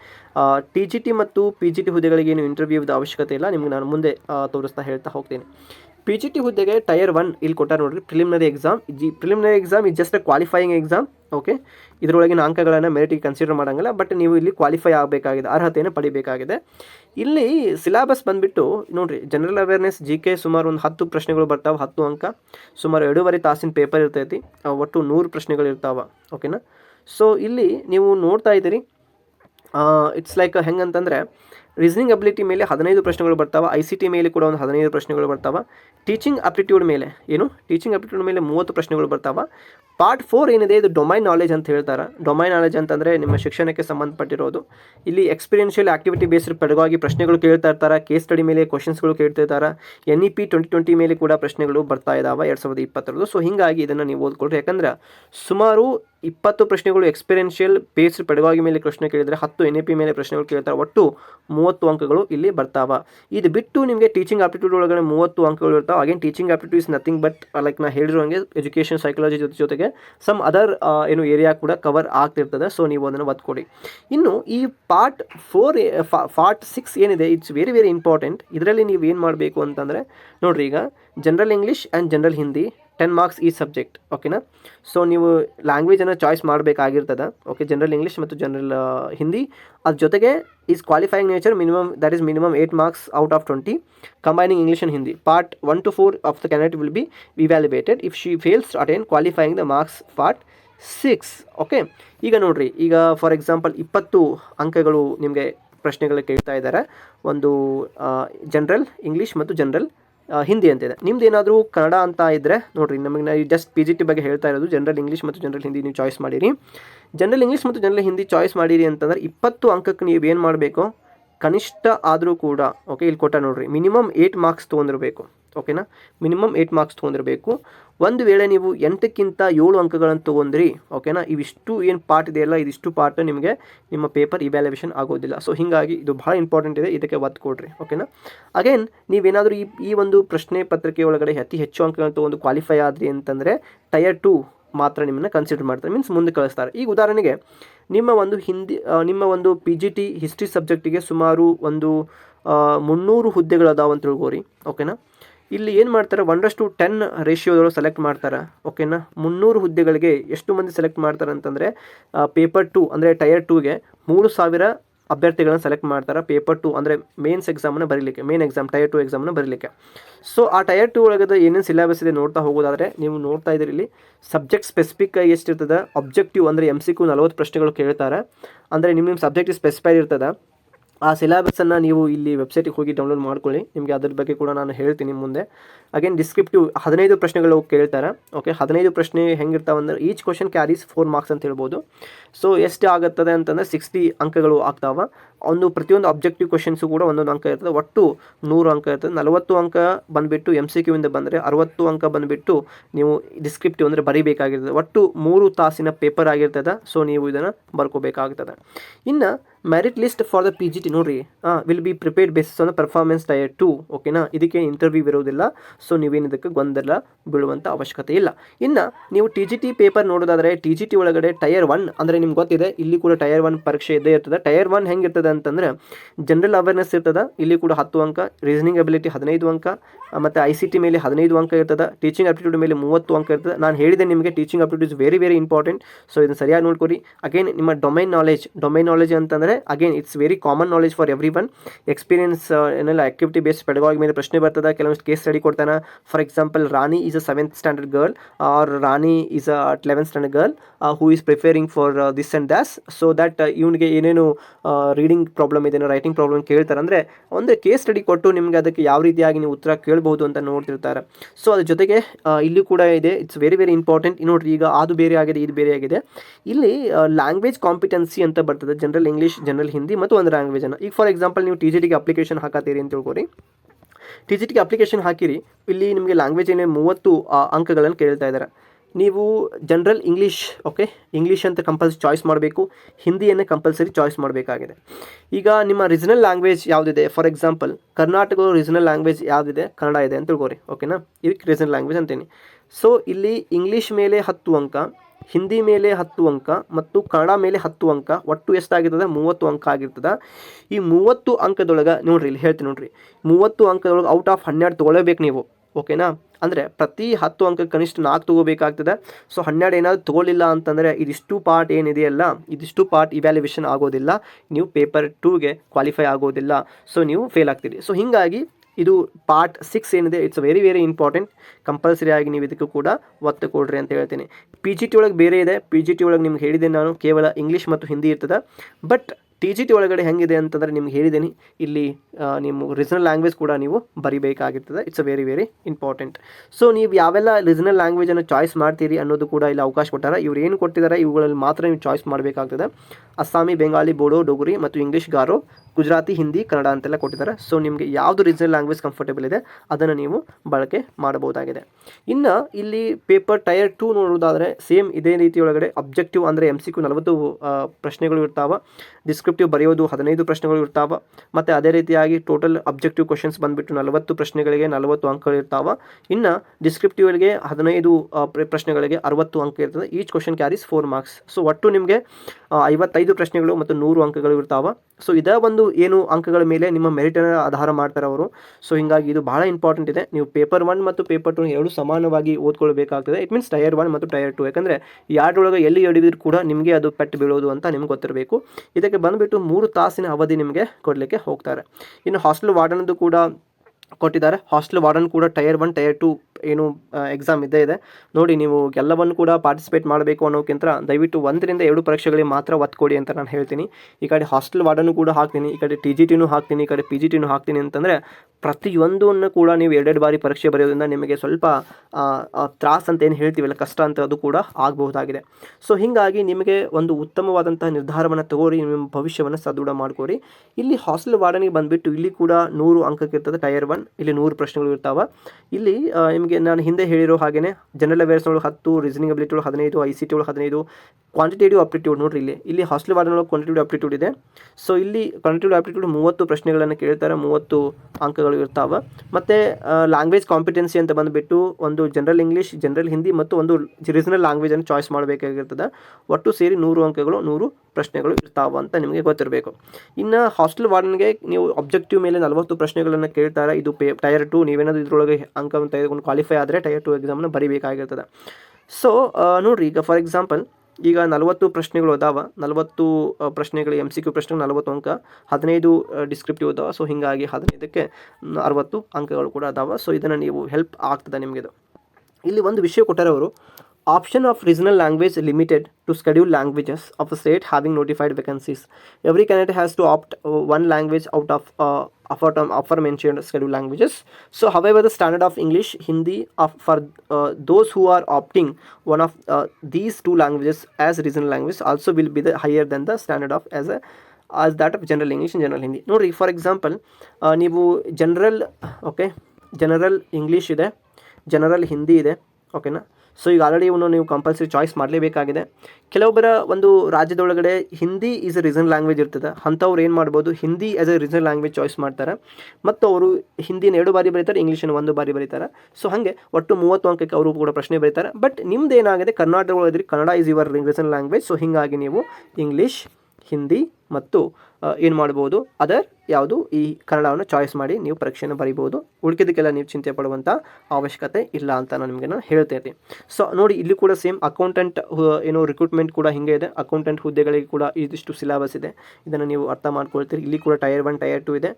ಟಿ ಜಿ ಟಿ ಮತ್ತು ಪಿ ಜಿ ಟಿ ಹುದ್ದೆಗಳಿಗೆ ಏನು ಇಂಟರ್ವ್ಯೂದ ಅವಶ್ಯಕತೆ ಇಲ್ಲ, ನಿಮ್ಗೆ ನಾನು ಮುಂದೆ ತೋರಿಸ್ತಾ ಹೇಳ್ತಾ ಹೋಗ್ತೀನಿ. ಪಿ ಜಿ ಟಿ ಹುದ್ದೆಗೆ ಟೈರ್ ಒನ್ ಇಲ್ಲಿ ಕೊಟ್ಟಾರೆ ನೋಡ್ರಿ preliminary exam G preliminary exam is just qualifying exam okay ಇದರೊಳಗಿನ ಅಂಕಗಳನ್ನು ಮೆರಿಟಿಗೆ ಕನ್ಸಿಡರ್ ಮಾಡೋಂಗಿಲ್ಲ ಬಟ್ ನೀವು ಇಲ್ಲಿ ಕ್ವಾಲಿಫೈ ಆಗಬೇಕಾಗಿದೆ, ಅರ್ಹತೆಯನ್ನು ಪಡಿಬೇಕಾಗಿದೆ. ಇಲ್ಲಿ ಸಿಲಾಬಸ್ ಬಂದುಬಿಟ್ಟು, ನೋಡಿರಿ ಜನರಲ್ ಅವೇರ್ನೆಸ್ ಜಿ ಕೆ ಸುಮಾರು ಒಂದು ಹತ್ತು ಪ್ರಶ್ನೆಗಳು ಬರ್ತಾವೆ, ಹತ್ತು ಅಂಕ. ಸುಮಾರು ಎರಡೂವರೆ ತಾಸಿನ ಪೇಪರ್ ಇರ್ತೈತಿ ಒಟ್ಟು ನೂರು ಪ್ರಶ್ನೆಗಳು ಇರ್ತಾವೆ ಓಕೆನಾ ಸೊ ಇಲ್ಲಿ ನೀವು ನೋಡ್ತಾ ಇದ್ದೀರಿ ಇಟ್ಸ್ ಲೈಕ್ ಹೆಂಗಂತಂದರೆ ರೀಸನಿಂಗ್ ಅಬಿಲಿಟಿ ಮೇಲೆ ಹದಿನೈದು ಪ್ರಶ್ನೆಗಳು ಬರ್ತಾವೆ ಐ ಸಿ ಟಿ ಮೇಲೆ ಕೂಡ ಒಂದು ಹದಿನೈದು ಪ್ರಶ್ನೆಗಳು ಬರ್ತಾವೆ. ಟೀಚಿಂಗ್ ಅಪ್ಟಿಟ್ಯೂಡ್ ಮೇಲೆ, ಏನು? ಟೀಚಿಂಗ್ ಅಪ್ಟಿಟ್ಯೂಡ್ ಮೇಲೆ ಮೂವತ್ತು ಪ್ರಶ್ನೆಗಳು ಬರ್ತಾವೆ. ಪಾರ್ಟ್ ಫೋರ್ ಏನಿದೆ? ಇದು ಡೊಮೈನ್ ನಾಲೆಜ್ ಅಂತ ಹೇಳ್ತಾರೆ. ಡೊಮೈನ್ ನಾಲೆಜ್ ಅಂತಂದರೆ ನಿಮ್ಮ ಶಿಕ್ಷಣಕ್ಕೆ ಸಂಬಂಧಪಟ್ಟಿರೋದು. ಇಲ್ಲಿ ಎಕ್ಸ್ಪೀರಿಯನ್ಷಿಯಲ್ ಆಕ್ಟಿವಿಟಿ ಬೇಸ್ಡ್ ಪಡೆಗಾಗಿ ಪ್ರಶ್ನೆಗಳು ಕೇಳ್ತಾ ಇರ್ತಾರೆ ಕೇಸ್ ಸ್ಟಡಿ ಮೇಲೆ ಕ್ವಶನ್ಸ್ಗಳು ಕೇಳ್ತಿರ್ತಾರೆ N E P twenty twenty ಮೇಲೆ ಕೂಡ ಪ್ರಶ್ನೆಗಳು ಬರ್ತಾ ಇದ್ದಾವೆ ಎರಡು ಸಾವಿರದ ಇಪ್ಪತ್ತರದ್ದು. ಸೊ ಹೀಗಾಗಿ ಇದನ್ನು ನೀವು ಓದ್ಕೊಳ್ರಿ. ಯಾಕಂದ್ರೆ ಸುಮಾರು ಇಪ್ಪತ್ತು ಪ್ರಶ್ನೆಗಳು ಎಕ್ಸ್ಪೀರಿಯನ್ಷಿಯಲ್ ಬೇಸ್ಡ್ ಪಡವಾಗಿ ಮೇಲೆ ಪ್ರಶ್ನೆ ಕೇಳಿದರೆ ಹತ್ತು ಎನ್ ಎ ಪಿ ಮೇಲೆ ಪ್ರಶ್ನೆಗಳು ಕೇಳ್ತಾರೆ. ಒಟ್ಟು ಮೂವತ್ತು ಅಂಕಗಳು ಇಲ್ಲಿ ಬರ್ತಾವ. ಇದು ಬಿಟ್ಟು ನಿಮಗೆ ಟೀಚಿಂಗ್ ಆಪ್ಟಿಟ್ಯೂಡ್ ಒಳಗಡೆ ಮೂವತ್ತು ಅಂಕಗಳು ಇರ್ತಾವೆ. Again teaching aptitude is nothing but like ನಾ ಹೇಳಿರೋಂಗೆ ಎಜುಕೇಷನ್ ಸೈಕಾಲಜಿ ಜೊತೆ ಜೊತೆಗೆ ಸಮ್ ಅದರ್ ಏನು ಏರಿಯಾ ಕೂಡ ಕವರ್ ಆಗ್ತಿರ್ತದೆ. ಸೊ ನೀವು ಅದನ್ನು ಒದ್ಕೊಡಿ ಇನ್ನು ಈ ಪಾರ್ಟ್ ಫೋರ್ ಪಾರ್ಟ್ ಸಿಕ್ಸ್ ಏನಿದೆ ಇಟ್ಸ್ ವೆರಿ ವೆರಿ ಇಂಪಾರ್ಟೆಂಟ್ ಇದರಲ್ಲಿ ನೀವು ಏನು ಮಾಡಬೇಕು ಅಂತಂದರೆ, ನೋಡ್ರಿ ಈಗ general English and general Hindi ten marks ಈ ಸಬ್ಜೆಕ್ಟ್ ಓಕೆನಾ ಸೊ ನೀವು ಲ್ಯಾಂಗ್ವೇಜನ್ನು ಚಾಯ್ಸ್ ಮಾಡಬೇಕಾಗಿರ್ತದೆ ಓಕೆ ಜನರಲ್ ಇಂಗ್ಲೀಷ್ ಮತ್ತು ಜನರಲ್ ಹಿಂದಿ ಅದ್ರ ಜೊತೆಗೆ is qualifying nature minimum that is minimum eight marks out of twenty combining English and Hindi part one two four of the candidate will be evaluated if she fails attain qualifying the marks part six okay ಈಗ ನೋಡಿರಿ, ಈಗ for example ಇಪ್ಪತ್ತು ಅಂಕಗಳು ನಿಮಗೆ ಪ್ರಶ್ನೆಗಳು ಕೇಳ್ತಾ ಇದ್ದಾರೆ ಒಂದು ಜನರಲ್ ಇಂಗ್ಲೀಷ್ ಮತ್ತು ಜನರಲ್ ಹಿಂದಿ ಅಂತಿದೆ ನಿಮ್ದು ಏನಾದರೂ ಕನ್ನಡ ಅಂತ ಇದ್ದರೆ ನೋಡಿರಿ, ನಮಗೆ ನಾವು ಜಸ್ಟ್ ಪಿ ಜಿ ಟಿ ಬಗ್ಗೆ ಹೇಳ್ತಾ ಇರೋದು ಜನರಲ್ ಇಂಗ್ಲೀಷ್ ಮತ್ತು ಜನರಲ್ ಹಿಂದಿ ನೀವು ಚಾಯ್ಸ್ ಮಾಡಿರಿ. ಜನರಲ್ ಇಂಗ್ಲೀಷ್ ಮತ್ತು ಜನರಲ್ ಹಿಂದಿ ಚಾಯ್ಸ್ ಮಾಡಿರಿ ಅಂತಂದ್ರೆ ಇಪ್ಪತ್ತು ಅಂಕಕ್ಕೆ ನೀವು ಏನು ಮಾಡಬೇಕು? ಕನಿಷ್ಠ ಆದರೂ ಕೂಡ ಓಕೆ ಇಲ್ಲಿ ಕೊಟ್ಟ ನೋಡಿರಿ ಮಿನಿಮಮ್ ಏಯ್ಟ್ ಮಾರ್ಕ್ಸ್ ತೊಗೊಂಡಿರಬೇಕು. ಓಕೆನಾ? ಮಿನಿಮಮ್ ಏಯ್ಟ್ ಮಾರ್ಕ್ಸ್ ತೊಗೊಂಡಿರಬೇಕು. ಒಂದು ವೇಳೆ ನೀವು ಎಂಟಕ್ಕಿಂತ ಏಳು ಅಂಕಗಳನ್ನು ತೊಗೊಂಡ್ರಿ, ಓಕೆನಾ? ಇವಿಷ್ಟು ಏನು ಪಾರ್ಟ್ ಇದೆಯಲ್ಲ ಇದಿಷ್ಟು ಪಾರ್ಟ್ ನಿಮಗೆ ನಿಮ್ಮ ಪೇಪರ್ ಇವ್ಯಾಲ್ಯೂಷನ್ ಆಗೋದಿಲ್ಲ. ಸೊ ಹೀಗಾಗಿ ಇದು ಭಾಳ ಇಂಪಾರ್ಟೆಂಟ್ ಇದೆ, ಇದಕ್ಕೆ ಒತ್ತು ಕೊಡ್ರಿ, ಓಕೆನಾ? ಅಗೇನ್ ನೀವೇನಾದರೂ ಈ ಈ ಒಂದು ಪ್ರಶ್ನೆ ಪತ್ರಿಕೆ ಒಳಗಡೆ ಅತಿ ಹೆಚ್ಚು ಅಂಕಗಳನ್ನು ತೊಗೊಂಡು ಕ್ವಾಲಿಫೈ ಆದ್ರಿ ಅಂತಂದರೆ ಟಯರ್ ಟು ಮಾತ್ರ ನಿಮ್ಮನ್ನು ಕನ್ಸಿಡರ್ ಮಾಡ್ತಾರೆ ಮೀನ್ಸ್ ಮುಂದೆ ಕಳಿಸ್ತಾರೆ. ಈಗ ಉದಾಹರಣೆಗೆ, ನಿಮ್ಮ ಒಂದು ಹಿಂದಿ ನಿಮ್ಮ ಒಂದು ಪಿ ಜಿ ಟಿ ಹಿಸ್ಟ್ರಿ ಸಬ್ಜೆಕ್ಟಿಗೆ ಸುಮಾರು ಒಂದು ಮುನ್ನೂರು ಹುದ್ದೆಗಳು ಅದಾವ ಅಂತ ತಿಳ್ಕೋರಿ ಓಕೆನಾ? ಇಲ್ಲಿ ಏನು ಮಾಡ್ತಾರೆ? ಒನ್ರಷ್ಟು ಟೆನ್ ರೇಷಿಯೋದೊಳಗೆ ಸೆಲೆಕ್ಟ್ ಮಾಡ್ತಾರೆ. ಓಕೆನಾ ಮುನ್ನೂರು ಹುದ್ದೆಗಳಿಗೆ ಎಷ್ಟು ಮಂದಿ ಸೆಲೆಕ್ಟ್ ಮಾಡ್ತಾರೆ ಅಂತಂದರೆ ಪೇಪರ್ ಟು ಅಂದರೆ ಟಯರ್ ಟೂಗೆ ಮೂರು ಸಾವಿರ ಅಭ್ಯರ್ಥಿಗಳನ್ನು ಸೆಲೆಕ್ಟ್ ಮಾಡ್ತಾರೆ. ಪೇಪರ್ ಟು ಅಂದರೆ ಮೇನ್ಸ್ ಎಕ್ಸಾಮನ್ನು ಬರೀಲಿಕ್ಕೆ ಮೇನ್ ಎಕ್ಸಾಮ್ ಟಯರ್ ಟು ಎಕ್ಸಾಮನ್ನು ಬರೀಲಿಕ್ಕೆ. ಸೊ ಆ ಟಯರ್ ಟು ಒಳಗದ ಏನೇನು ಸಿಲೆಬಸ್ ಇದೆ ನೋಡ್ತಾ ಹೋಗೋದಾದರೆ, ನೀವು ನೋಡ್ತಾ ಇದ್ದೀರಿ ಇಲ್ಲಿ ಸಬ್ಜೆಕ್ಟ್ ಸ್ಪೆಸಿಫಿಕ್ ಎಷ್ಟಿರ್ತದೆ? ಅಬ್ಜೆಕ್ಟಿವ್ ಅಂದರೆ ಎಂ ಸಿ ಕ್ಯೂ ನಲವತ್ತು ಪ್ರಶ್ನೆಗಳು ಕೇಳ್ತಾರೆ. ಅಂದರೆ ನಿಮ್ಮ ನಿಮ್ಮ ಸಬ್ಜೆಕ್ಟ್ ಸ್ಪೆಸಿಫೈಡ್ ಇರ್ತದೆ. ಆ ಸಿಲೆಬಸನ್ನು ನೀವು ಇಲ್ಲಿ ವೆಬ್ಸೈಟಿಗೆ ಹೋಗಿ ಡೌನ್ಲೋಡ್ ಮಾಡ್ಕೊಳ್ಳಿ. ನಿಮಗೆ ಅದ್ರ ಬಗ್ಗೆ ಕೂಡ ನಾನು ಹೇಳ್ತೀನಿ ಮುಂದೆ. ಅಗೇನ್ ಡಿಸ್ಕ್ರಿಪ್ಟಿವ್ ಹದಿನೈದು ಪ್ರಶ್ನೆಗಳು ಕೇಳ್ತಾರೆ. ಓಕೆ ಹದಿನೈದು ಪ್ರಶ್ನೆ ಹೆಂಗಿರ್ತಾವೆ ಅಂದರೆ each question carries four marks ಅಂತ ಹೇಳ್ಬೋದು. ಸೊ ಎಷ್ಟು ಆಗುತ್ತದೆ ಅಂತಂದರೆ ಸಿಕ್ಸ್ಟಿ ಅಂಕಗಳು ಆಗ್ತಾವೆ. ಒಂದು ಪ್ರತಿಯೊಂದು ಆಬ್ಜೆಕ್ಟಿವ್ ಕ್ವಶನ್ಸು ಕೂಡ ಒಂದೊಂದು ಅಂಕ ಇರ್ತದೆ. ಒಟ್ಟು ನೂರು ಅಂಕ ಇರ್ತದೆ. ನಲವತ್ತು ಅಂಕ ಬಂದುಬಿಟ್ಟು ಎಂ ಸಿ ಕ್ಯೂವಿಂದ ಬಂದರೆ ಅರವತ್ತು ಅಂಕ ಬಂದುಬಿಟ್ಟು ನೀವು ಡಿಸ್ಕ್ರಿಪ್ಟಿವ್ ಅಂದರೆ ಬರೀಬೇಕಾಗಿರ್ತದೆ. ಒಟ್ಟು ಮೂರು ತಾಸಿನ ಪೇಪರ್ ಆಗಿರ್ತದೆ. ಸೊ ನೀವು ಇದನ್ನು ಬರ್ಕೋಬೇಕಾಗ್ತದೆ. ಇನ್ನು merit list for the P G T ನೋಡ್ರಿ. Will be prepared basis on performance tier two ಓಕೆನಾ ಇದಕ್ಕೆ ಇಂಟರ್ವ್ಯೂ ಇರೋದಿಲ್ಲ. ಸೊ ನೀವೇನು ಇದಕ್ಕೆ ಗೊಂದಲ ಬೀಳುವಂಥ ಅವಶ್ಯಕತೆ ಇಲ್ಲ. ಇನ್ನು ನೀವು ಟಿ ಜಿ ಟಿ ಪೇಪರ್ ನೋಡೋದಾದರೆ ಟಿ ಜಿ ಟಿ ಒಳಗಡೆ ಟೈರ್ ಒನ್ ಅಂದರೆ ನಿಮ್ಗೆ ಗೊತ್ತಿದೆ. ಇಲ್ಲಿ ಕೂಡ ಟೈರ್ ಒನ್ ಪರೀಕ್ಷೆ ಇದ್ದೇ ಇರ್ತದೆ. ಟೈರ್ ಒನ್ ಹೆಂಗಿರ್ತದೆ? ಅಂತಂದ್ರೆ ಜನರಲ್ ಅವೇರ್ನೆಸ್ ಇರ್ತದೆ, ಇಲ್ಲಿ ಕೂಡ ಹತ್ತು ಅಂಕ ರೀಸನಿಂಗ್ ಅಬಿಲಿಟಿ ಹದಿನೈದು ಅಂಕ ಮತ್ತೆ ಐ ಸಿ ಟಿ ಮೇಲೆ ಹದಿನೈದು ಅಂಕ ಇರ್ತದೆ ಟೀಚಿಂಗ್ ಆಪ್ಟಿಟ್ಯೂಡ್ ಮೇಲೆ ಮೂವತ್ತು ಅಂಕ ಇರ್ತದೆ. ನಾನು ಹೇಳಿದೆ ನಿಮಗೆ teaching aptitude is very very important so ಇದನ್ನು ಸರಿಯಾಗಿ ನೋಡ್ಕೊರಿ. ಅಗೇನ್ ನಿಮ್ಮ ಡೊಮೈನ್ ನಾಲೆಜ್ ಡೊಮೈನ್ ನಾಲೆಜ್ ಅಂತಂದರೆ again it's very common knowledge for every one experience ಏನೆಲ್ಲ ಆಕ್ಟಿವಿಟಿ ಬೇಸ್ಡ್ ಪೆಡಗಾಗಿ ಮೇಲೆ ಪ್ರಶ್ನೆ ಬರ್ತದೆ ಕೆಲವೊಂದು ಕೇಸ್ ಸ್ಟಡಿ ಕೊಡ್ತಾನೆ. For example Rani is a seventh standard girl or Rani is a eleventh standard girl who is preferring for this and that's so that ಇವನಿಗೆ ಏನೇನು reading problem ಇದೆ writing problem ಕೇಳ್ತಾರೆ ಅಂದರೆ ಒಂದು ಕೇಸ್ ಸ್ಟಡಿ ಕೊಟ್ಟು ನಿಮಗೆ ಅದಕ್ಕೆ ಯಾವ ರೀತಿಯಾಗಿ ನೀವು ಉತ್ತರ ಕೇಳಬಹುದು ಅಂತ ನೋಡ್ತಿರ್ತಾರೆ. ಸೊ ಅದ್ರ ಜೊತೆಗೆ ಆ, ಇಲ್ಲಿ ಕೂಡ ಇದೆ. ಇಟ್ಸ್ ವೆರಿ ವೆರಿ ಇಂಪಾರ್ಟೆಂಟ್ ನೋಡ್ರಿ ಈಗ ಅದು ಬೇರೆ ಆಗಿದೆ ಇದು ಬೇರೆ ಆಗಿದೆ. ಇಲ್ಲಿ ಲ್ಯಾಂಗ್ವೇಜ್ ಕಾಂಪಿಟೆನ್ಸಿ ಅಂತ ಬರ್ತದೆ. ಜನರಲ್ ಇಂಗ್ಲೀಷ್ ಜನರಲ್ ಹಿಂದಿ ಮತ್ತು ಒಂದು ಲ್ಯಾಂಗ್ವೇಜನ್ನು ಈಗ ಫಾರ್ ಎಕ್ಸಾಂಪಲ್ ನೀವು ಟಿ ಜಿ ಟಿಗೆ ಅಪ್ಲಿಕೇಶನ್ ಹಾಕತ್ತೀರಿ ಅಂತ ತಿಳ್ಕೊರಿ. ಟಿ ಜಿ ಟಿಗೆ ಅಪ್ಲಿಕೇಶನ್ ಹಾಕಿರಿ. ಇಲ್ಲಿ ನಿಮಗೆ ಲ್ಯಾಂಗ್ವೇಜ್ ಏನೇ ಮೂವತ್ತು ಅಂಕಗಳನ್ನು ಕೇಳ್ತಾ ಇದ್ದಾರೆ. ನೀವು ಜನರಲ್ ಇಂಗ್ಲೀಷ್ ಓಕೆ ಇಂಗ್ಲೀಷ್ ಅಂತ ಕಂಪಲ್ಸರಿ ಚಾಯ್ಸ್ ಮಾಡಬೇಕು, ಹಿಂದಿಯನ್ನೇ ಕಂಪಲ್ಸರಿ ಚಾಯ್ಸ್ ಮಾಡಬೇಕಾಗಿದೆ. ಈಗ ನಿಮ್ಮ ರೀಜನಲ್ ಲ್ಯಾಂಗ್ವೇಜ್ ಯಾವುದಿದೆ? ಫಾರ್ ಎಕ್ಸಾಂಪಲ್ ಕರ್ನಾಟಕದ ರೀಜನಲ್ ಲ್ಯಾಂಗ್ವೇಜ್ ಯಾವುದಿದೆ? ಕನ್ನಡ ಇದೆ ಅಂತ ತಿಳ್ಕೊರಿ ಓಕೆನಾ ಇದಕ್ಕೆ ರೀಜನಲ್ ಲ್ಯಾಂಗ್ವೇಜ್ ಅಂತೀನಿ. ಸೊ ಇಲ್ಲಿ ಇಂಗ್ಲೀಷ್ ಮೇಲೆ ಹತ್ತು ಅಂಕ, ಹಿಂದಿ ಮೇಲೆ ಹತ್ತು ಅಂಕ ಮತ್ತು ಕನ್ನಡ ಮೇಲೆ ಹತ್ತು ಅಂಕ, ಒಟ್ಟು ಎಷ್ಟಾಗಿರ್ತದೆ? ಮೂವತ್ತು ಅಂಕ ಆಗಿರ್ತದೆ. ಈ ಮೂವತ್ತು ಅಂಕದೊಳಗೆ ನೋಡ್ರಿ, ಇಲ್ಲಿ ಹೇಳ್ತೀನಿ ನೋಡ್ರಿ. ಮೂವತ್ತು ಅಂಕದೊಳಗೆ ಔಟ್ ಆಫ್ ಹನ್ನೆರಡು ತೊಗೊಳ್ಳೇಬೇಕು ನೀವು. ಓಕೆನಾ? ಅಂದರೆ ಪ್ರತಿ ಹತ್ತು ಅಂಕ ಕನಿಷ್ಠ ನಾಲ್ಕು ತೊಗೋಬೇಕಾಗ್ತದೆ. ಸೊ ಹನ್ನೆರಡು ಏನಾದರೂ ತೊಗೊಳ್ಳಿಲ್ಲ ಅಂತಂದರೆ ಇದಿಷ್ಟು ಪಾರ್ಟ್ ಏನಿದೆಯಲ್ಲ, ಇದಿಷ್ಟು ಪಾರ್ಟ್ ಇವ್ಯಾಲ್ಯುವೇಷನ್ ಆಗೋದಿಲ್ಲ. ನೀವು ಪೇಪರ್ ಟೂಗೆ ಕ್ವಾಲಿಫೈ ಆಗೋದಿಲ್ಲ. ಸೊ ನೀವು ಫೇಲ್ ಆಗ್ತೀರಿ. ಸೊ ಹೀಗಾಗಿ ಇದು ಪಾರ್ಟ್ ಸಿಕ್ಸ್ ಏನಿದೆ it's very very important compulsory ಆಗಿ ನೀವು ಇದಕ್ಕೂ ಕೂಡ ಒತ್ತು ಕೊಡ್ರಿ ಅಂತ ಹೇಳ್ತೀನಿ. ಪಿ ಜಿ ಟಿ ಒಳಗೆ ಬೇರೆ ಇದೆ. ಪಿ ಜಿ ಟಿ ಒಳಗೆ ನಿಮ್ಗೆ ಹೇಳಿದೆ ನಾನು, ಕೇವಲ ಇಂಗ್ಲೀಷ್ ಮತ್ತು ಹಿಂದಿ ಇರ್ತದೆ. ಬಟ್ ಟಿ ಜಿ ಟಿ ಒಳಗಡೆ ಹೆಂಗಿದೆ ಅಂತಂದರೆ ನಿಮ್ಗೆ ಹೇಳಿದ್ದೀನಿ. ಇಲ್ಲಿ ನಿಮ್ಮ ರೀಜನಲ್ ಲ್ಯಾಂಗ್ವೇಜ್ ಕೂಡ ನೀವು ಬರಿಬೇಕಾಗಿರ್ತದೆ. It's a very very important so ನೀವು ಯಾವೆಲ್ಲ ರೀಜನಲ್ ಲ್ಯಾಂಗ್ವೇಜನ್ನು ಚಾಯ್ಸ್ ಮಾಡ್ತೀರಿ ಅನ್ನೋದು ಕೂಡ ಇಲ್ಲಿ ಅವಕಾಶ ಕೊಟ್ಟಾರೆ. ಇವ್ರು ಏನು ಕೊಟ್ಟಿದ್ದಾರೆ, ಇವುಗಳಲ್ಲಿ ಮಾತ್ರ ನೀವು ಚಾಯ್ಸ್ ಮಾಡಬೇಕಾಗ್ತದೆ. ಅಸ್ಸಾಮಿ ಬೆಂಗಾಲಿ ಬೋಡೋ ಡೋಗ್ರಿ ಮತ್ತು ಇಂಗ್ಲೀಷ್ ಗಾರೋ ಗುಜರಾತಿ, ಹಿಂದಿ, ಕನ್ನಡ ಅಂತೆಲ್ಲ ಕೊಟ್ಟಿದ್ದಾರೆ. ಸೊ ನಿಮಗೆ ಯಾವುದು ರೀಜನಲ್ ಲ್ಯಾಂಗ್ವೇಜ್ ಕಂಫರ್ಟೇಬಲ್ ಇದೆ, ಅದನ್ನು ನೀವು ಬಳಕೆ ಮಾಡಬಹುದಾಗಿದೆ. ಇನ್ನು ಇಲ್ಲಿ ಪೇಪರ್ ಟೈರ್ ಟೂ ನೋಡೋದಾದರೆ ಸೇಮ್ ಇದೇ ರೀತಿ ಒಳಗಡೆ ಅಬ್ಜೆಕ್ಟಿವ್ ಅಂದರೆ ಎಂ ಸಿ ಕ್ಯೂ ನಲವತ್ತು ಪ್ರಶ್ನೆಗಳು ಇರ್ತಾವ. ಡಿಸ್ಕ್ರಿಪ್ಟಿವ್ ಬರೆಯೋದು ಹದಿನೈದು ಪ್ರಶ್ನೆಗಳು ಇರ್ತಾವೆ. ಮತ್ತು ಅದೇ ರೀತಿಯಾಗಿ ಟೋಟಲ್ ಅಬ್ಜೆಕ್ಟಿವ್ ಕ್ವಶನ್ಸ್ ಬಂದುಬಿಟ್ಟು ನಲವತ್ತು ಪ್ರಶ್ನೆಗಳಿಗೆ ನಲವತ್ತು ಅಂಕಗಳು ಇರ್ತಾವೆ. ಇನ್ನು ಡಿಸ್ಕ್ರಿಪ್ಟಿವ್ಗೆ ಹದಿನೈದು ಪ್ರಶ್ನೆಗಳಿಗೆ ಅರವತ್ತು ಅಂಕ ಇರ್ತದೆ. Each question carries four marks so ಒಟ್ಟು ನಿಮಗೆ ಐವತ್ತೈದು ಪ್ರಶ್ನೆಗಳು ಮತ್ತು ನೂರು ಅಂಕಗಳು ಇರ್ತಾವ. ಸೊ ಇದೇ ಒಂದು ಏನು ಅಂಕಗಳ ಮೇಲೆ ನಿಮ್ಮ ಮೆರಿಟನ್ನು ಆಧಾರ ಮಾಡ್ತಾರೆ ಅವರು. ಸೊ ಹಿಂಗಾಗಿ ಇದು ಬಹಳ ಇಂಪಾರ್ಟೆಂಟ್ ಇದೆ. ನೀವು ಪೇಪರ್ ಒನ್ ಮತ್ತು ಪೇಪರ್ ಟು ಎರಡು ಸಮಾನವಾಗಿ ಓದ್ಕೊಳ್ಬೇಕಾಗ್ತದೆ. ಇಟ್ ಮೀನ್ಸ್ ಟೈರ್ ಒನ್ ಮತ್ತು ಟೈರ್ ಟು ಯಾಕಂದರೆ ಯಾರೊಳಗೆ ಎಲ್ಲಿ ಎಡಿದ್ರು ಕೂಡ ನಿಮಗೆ ಅದು ಪೆಟ್ಟು ಬೀಳೋದು ಅಂತ ನಿಮ್ಗೆ ಗೊತ್ತಿರಬೇಕು. ಇದಕ್ಕೆ ಬಂದುಬಿಟ್ಟು ಮೂರು ತಾಸಿನ ಅವಧಿ ನಿಮಗೆ ಕೊಡಲಿಕ್ಕೆ ಹೋಗ್ತಾರೆ. ಇನ್ನು ಹಾಸ್ಟೆಲ್ ವಾರ್ಡನ್ದು ಕೂಡ ಕೊಟ್ಟಿದ್ದಾರೆ. ಹಾಸ್ಟೆಲ್ ವಾರ್ಡನ್ ಕೂಡ ಟೈರ್ ಒನ್ ಟೈರ್ ಟು ಏನು ಎಕ್ಸಾಮ್ ಇದ್ದೇ ಇದೆ. ನೋಡಿ, ನೀವು ಎಲ್ಲವನ್ನು ಕೂಡ ಪಾರ್ಟಿಸಿಪೇಟ್ ಮಾಡಬೇಕು ಅನ್ನೋಕ್ಕಿಂತ ದಯವಿಟ್ಟು ಒಂದರಿಂದ ಎರಡು ಪರೀಕ್ಷೆಗಳಿಗೆ ಮಾತ್ರ ಒತ್ತು ಕೊಡಿ ಅಂತ ನಾನು ಹೇಳ್ತೀನಿ. ಈ ಕಡೆ ಹಾಸ್ಟೆಲ್ ವಾರ್ಡನ್ನು ಕೂಡ ಹಾಕ್ತೀನಿ, ಈ ಕಡೆ ಟಿ ಜಿ ಟಿನೂ ಹಾಕ್ತೀನಿ, ಈ ಕಡೆ ಪಿ ಜಿ ಟಿನೂ ಹಾಕ್ತೀನಿ ಅಂತಂದರೆ ಪ್ರತಿಯೊಂದನ್ನು ಕೂಡ ನೀವು ಎರಡೆರಡು ಬಾರಿ ಪರೀಕ್ಷೆ ಬರೆಯೋದ್ರಿಂದ ನಿಮಗೆ ಸ್ವಲ್ಪ ತ್ರಾಸ ಅಂತ ಏನು ಹೇಳ್ತೀವಲ್ಲ, ಕಷ್ಟ ಅಂತ ಅದು ಕೂಡ ಆಗಬಹುದಾಗಿದೆ. ಸೊ ಹೀಗಾಗಿ ನಿಮಗೆ ಒಂದು ಉತ್ತಮವಾದಂಥ ನಿರ್ಧಾರವನ್ನು ತಗೋರಿ, ನಿಮ್ಮ ಭವಿಷ್ಯವನ್ನು ಸದೃಢ ಮಾಡ್ಕೋರಿ. ಇಲ್ಲಿ ಹಾಸ್ಟೆಲ್ ವಾರ್ಡನಿಗೆ ಬಂದುಬಿಟ್ಟು ಇಲ್ಲಿ ಕೂಡ ನೂರು ಅಂಕಕ್ಕೆ ಇರ್ತದೆ ಟೈರ್ ಒನ್ ಇಲ್ಲಿ ನೂರು ಪ್ರಶ್ನೆಗಳು ಇರ್ತಾವೆ. ಇಲ್ಲಿ ನಿಮಗೆ ನಾನು ಹಿಂದೆ ಹೇಳಿರೋ ಹಾಗೆಯೇ ಜನರಲ್ ಅವೇರ್ಸ್ ಒಳಗೆ ಹತ್ತು ರೀಸನಿಂಗ್ ಹದಿನೈದು ಐ ಸಿ ಟಿ ಒಳಗೆ ಹದಿನೈದು ಕ್ವಾಂಟಿಟೇಟಿವ್ ಅಪ್ಟಿಟ್ಯೂಡ್ ನೋಡಿರಿ ಇಲ್ಲಿ. ಇಲ್ಲಿ ಹಾಸ್ಟೆಲ್ ವಾರ್ಡ್ನೊಳಗೆ ಒಳಗೆ ಕ್ವಾಂಟಿಟೇಟಿವ್ ಅಪ್ಟಿಟ್ಯೂಡ್ ಇದೆ. ಸೊ ಇಲ್ಲಿ ಕ್ವಾಂಟಿಟೇಟಿವ್ ಅಪ್ಟಿಟ್ಯೂಡ್ ಮೂವತ್ತು ಪ್ರಶ್ನೆಗಳನ್ನು ಕೇಳ್ತಾರೆ, ಮೂವತ್ತು ಅಂಕಗಳು ಇರ್ತಾವೆ. ಮತ್ತು ಲ್ಯಾಂಗ್ವೇಜ್ ಕಾಂಪಿಟೆನ್ಸಿ ಅಂತ ಬಂದುಬಿಟ್ಟು ಒಂದು ಜನರಲ್ ಇಂಗ್ಲೀಷ್ ಜನರಲ್ ಹಿಂದಿ ಮತ್ತು ಒಂದು ರೀಸನಲ್ ಲ್ಯಾಂಗ್ವೇಜನ್ನು ಚಾಯ್ಸ್ ಮಾಡಬೇಕಾಗಿರ್ತದೆ. ಒಟ್ಟು ಸೇರಿ ನೂರು ಅಂಕಗಳು, ನೂರು ಪ್ರಶ್ನೆಗಳು ಇರ್ತಾವೆ ಅಂತ ನಿಮಗೆ ಗೊತ್ತಿರಬೇಕು. ಇನ್ನು ಹಾಸ್ಟೆಲ್ ವಾರ್ಡನ್ಗೆ ನೀವು ಅಬ್ಜೆಕ್ಟಿವ್ ಮೇಲೆ ನಲವತ್ತು ಪ್ರಶ್ನೆಗಳನ್ನು ಕೇಳ್ತಾರೆ ಇದು ಪೇ ಟೈರ್ ಟು ನೀವೇನಾದರೂ ಇದರೊಳಗೆ ಅಂಕವನ್ನು ತೆಗೆದುಕೊಂಡು ಕ್ವಾಲಿಫೈ ಆದರೆ ಟೈರ್ ಟು ಎಕ್ಸಾಮ್ನ ಬರಿಬೇಕಾಗಿರ್ತದೆ. ಸೊ ನೋಡಿರಿ, ಈಗ ಫಾರ್ ಎಕ್ಸಾಂಪಲ್ ಈಗ ನಲವತ್ತು ಪ್ರಶ್ನೆಗಳು ಅದಾವ, ನಲವತ್ತು ಪ್ರಶ್ನೆಗಳು ಎಂ ಸಿ ಕ್ಯೂ ಪ್ರಶ್ನೆಗಳು ನಲವತ್ತು ಅಂಕ, ಹದಿನೈದು ಡಿಸ್ಕ್ರಿಪ್ಟಿವ್ ಅದಾವ ಸೊ ಹೀಗಾಗಿ ಹದಿನೈದಕ್ಕೆ ಅರವತ್ತು ಅಂಕಗಳು ಕೂಡ ಅದಾವ ಸೊ ಇದನ್ನು ನೀವು ಹೆಲ್ಪ್ ಆಗ್ತದೆ ನಿಮಗಿದು ಇಲ್ಲಿ ಒಂದು ವಿಷಯ ಕೊಟ್ಟಾರೆ ಅವರು option of regional language limited to schedule languages of a state having notified vacancies every candidate has to opt one language out of after term offer mentioned scheduled languages so however the standard of english hindi of, for uh, those who are opting one of uh, these two languages as regional language also will be the higher than the standard of as a as that of general english and general hindi ನೋಡ್ರಿ for example ನೀವು general okay general English ಇದೆ general Hindi ಇದೆ ಓಕೆನಾ? So ಈಗ already ಇವನು ನೀವು compulsory choice ಮಾಡಲೇಬೇಕಾಗಿದೆ. ಕೆಲವೊಬ್ಬರ ಒಂದು ರಾಜ್ಯದೊಳಗಡೆ Hindi is a reason language ಇರ್ತದೆ. ಅಂಥವ್ರು ಏನು ಮಾಡ್ಬೋದು? Hindi as a reason language choice ಮಾಡ್ತಾರೆ. ಮತ್ತು ಅವರು ಹಿಂದಿನ ಎರಡು ಬಾರಿ ಬರೀತಾರೆ ಇಂಗ್ಲೀಷನ್ನು ಒಂದು ಬಾರಿ ಬರೀತಾರೆ. ಸೊ ಹಾಗೆ ಒಟ್ಟು ಮೂವತ್ತು ಅಂಕಕ್ಕೆ ಅವರು ಕೂಡ ಪ್ರಶ್ನೆ ಬರೀತಾರೆ. ಬಟ್ ನಿಮ್ದು ಏನಾಗಿದೆ? Karnataka Kannada is your reason language so ಹೀಗಾಗಿ ನೀವು ಇಂಗ್ಲೀಷ್ ಹಿಂದಿ ಮತ್ತು ಏನು ಮಾಡ್ಬೋದು? ಅದರ್ ಯಾವುದು? ಈ ಕನ್ನಡವನ್ನು ಚಾಯ್ಸ್ ಮಾಡಿ ನೀವು ಪರೀಕ್ಷೆಯನ್ನು ಬರೀಬೋದು ಉಳಿಕೆದಕ್ಕೆಲ್ಲ ನೀವು ಚಿಂತೆ ಪಡುವಂಥ ಅವಶ್ಯಕತೆ ಇಲ್ಲ ಅಂತ ನಾನು ನಿಮಗೆ ನಾನು ಹೇಳ್ತಾ ಇದ್ದೀನಿ ಸೊ ನೋಡಿ, ಇಲ್ಲಿ ಕೂಡ ಸೇಮ್ ಅಕೌಂಟೆಂಟ್ ಏನು ರಿಕ್ರೂಟ್ಮೆಂಟ್ ಕೂಡ ಹಿಂಗೆ ಇದೆ. ಅಕೌಂಟೆಂಟ್ ಹುದ್ದೆಗಳಿಗೆ ಕೂಡ ಇದಿಷ್ಟು ಸಿಲೆಬಸ್ ಇದೆ. ಇದನ್ನು ನೀವು ಅರ್ಥ ಮಾಡ್ಕೊಳ್ತೀರಿ. ಇಲ್ಲಿ ಕೂಡ ಟೈರ್ ಒನ್ ಟೈರ್ ಟು ಇದೆ.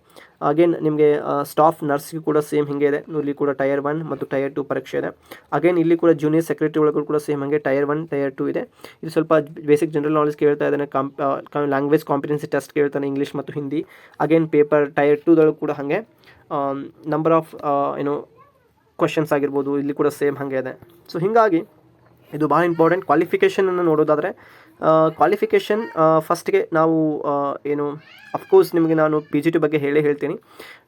ಅಗೇನ್ ನಿಮಗೆ ಸ್ಟಾಫ್ ನರ್ಸ್ಗೂ ಕೂಡ ಸೇಮ್ ಹಿಂಗೆ ಇದೆ. ಇಲ್ಲಿ ಕೂಡ ಟೈರ್ ಒನ್ ಮತ್ತು ಟೈರ್ ಟು ಪರೀಕ್ಷೆ ಇದೆ. ಅಗೇನ್ ಇಲ್ಲಿ ಕೂಡ ಜೂನಿಯರ್ ಸೆಕ್ರೆಟರಿ ಒಳಗೂ ಕೂಡ ಸೇಮ್ ಹಾಗೆ ಟೈರ್ ಒನ್ ಟೈರ್ ಟು ಇದೆ. ಇದು ಸ್ವಲ್ಪ ಬೇಸಿಕ್ ಜನರಲ್ ನಾಲೆಜ್ ಕೇಳ್ತಾ ಇದ್ದಾನೆ. ಕಾಂಪ್ ಲ್ಯಾಂಗ್ವೇಜ್ ಕಾಂಪಿಟೆನ್ಸಿ ಟೆಸ್ಟ್ ಕೇಳ್ತಾನೆ ಇಂಗ್ಲೀಷ್ ಮತ್ತು ಹಿಂದಿ ಅಗೇನ್ ಪೇಪರ್ ಟೈರ್ ಟೂದೊಳಗೆ ಕೂಡ ಹಾಗೆ ನಂಬರ್ ಆಫ್ ಏನು ಕ್ವಶನ್ಸ್ ಆಗಿರ್ಬೋದು, ಇಲ್ಲಿ ಕೂಡ ಸೇಮ್ ಹಾಗೆ ಇದೆ. ಸೊ ಹೀಗಾಗಿ, ಇದು ಭಾಳ ಇಂಪಾರ್ಟೆಂಟ್ ಕ್ವಾಲಿಫಿಕೇಷನನ್ನು ನೋಡೋದಾದರೆ ಕ್ವಾಲಿಫಿಕೇಷನ್ ಫಸ್ಟ್ಗೆ ನಾವು ಏನು ಅಫ್ಕೋರ್ಸ್ ನಿಮಗೆ ನಾನು ಪಿ ಜಿ ಟಿ ಬಗ್ಗೆ ಹೇಳೇ ಹೇಳ್ತೀನಿ.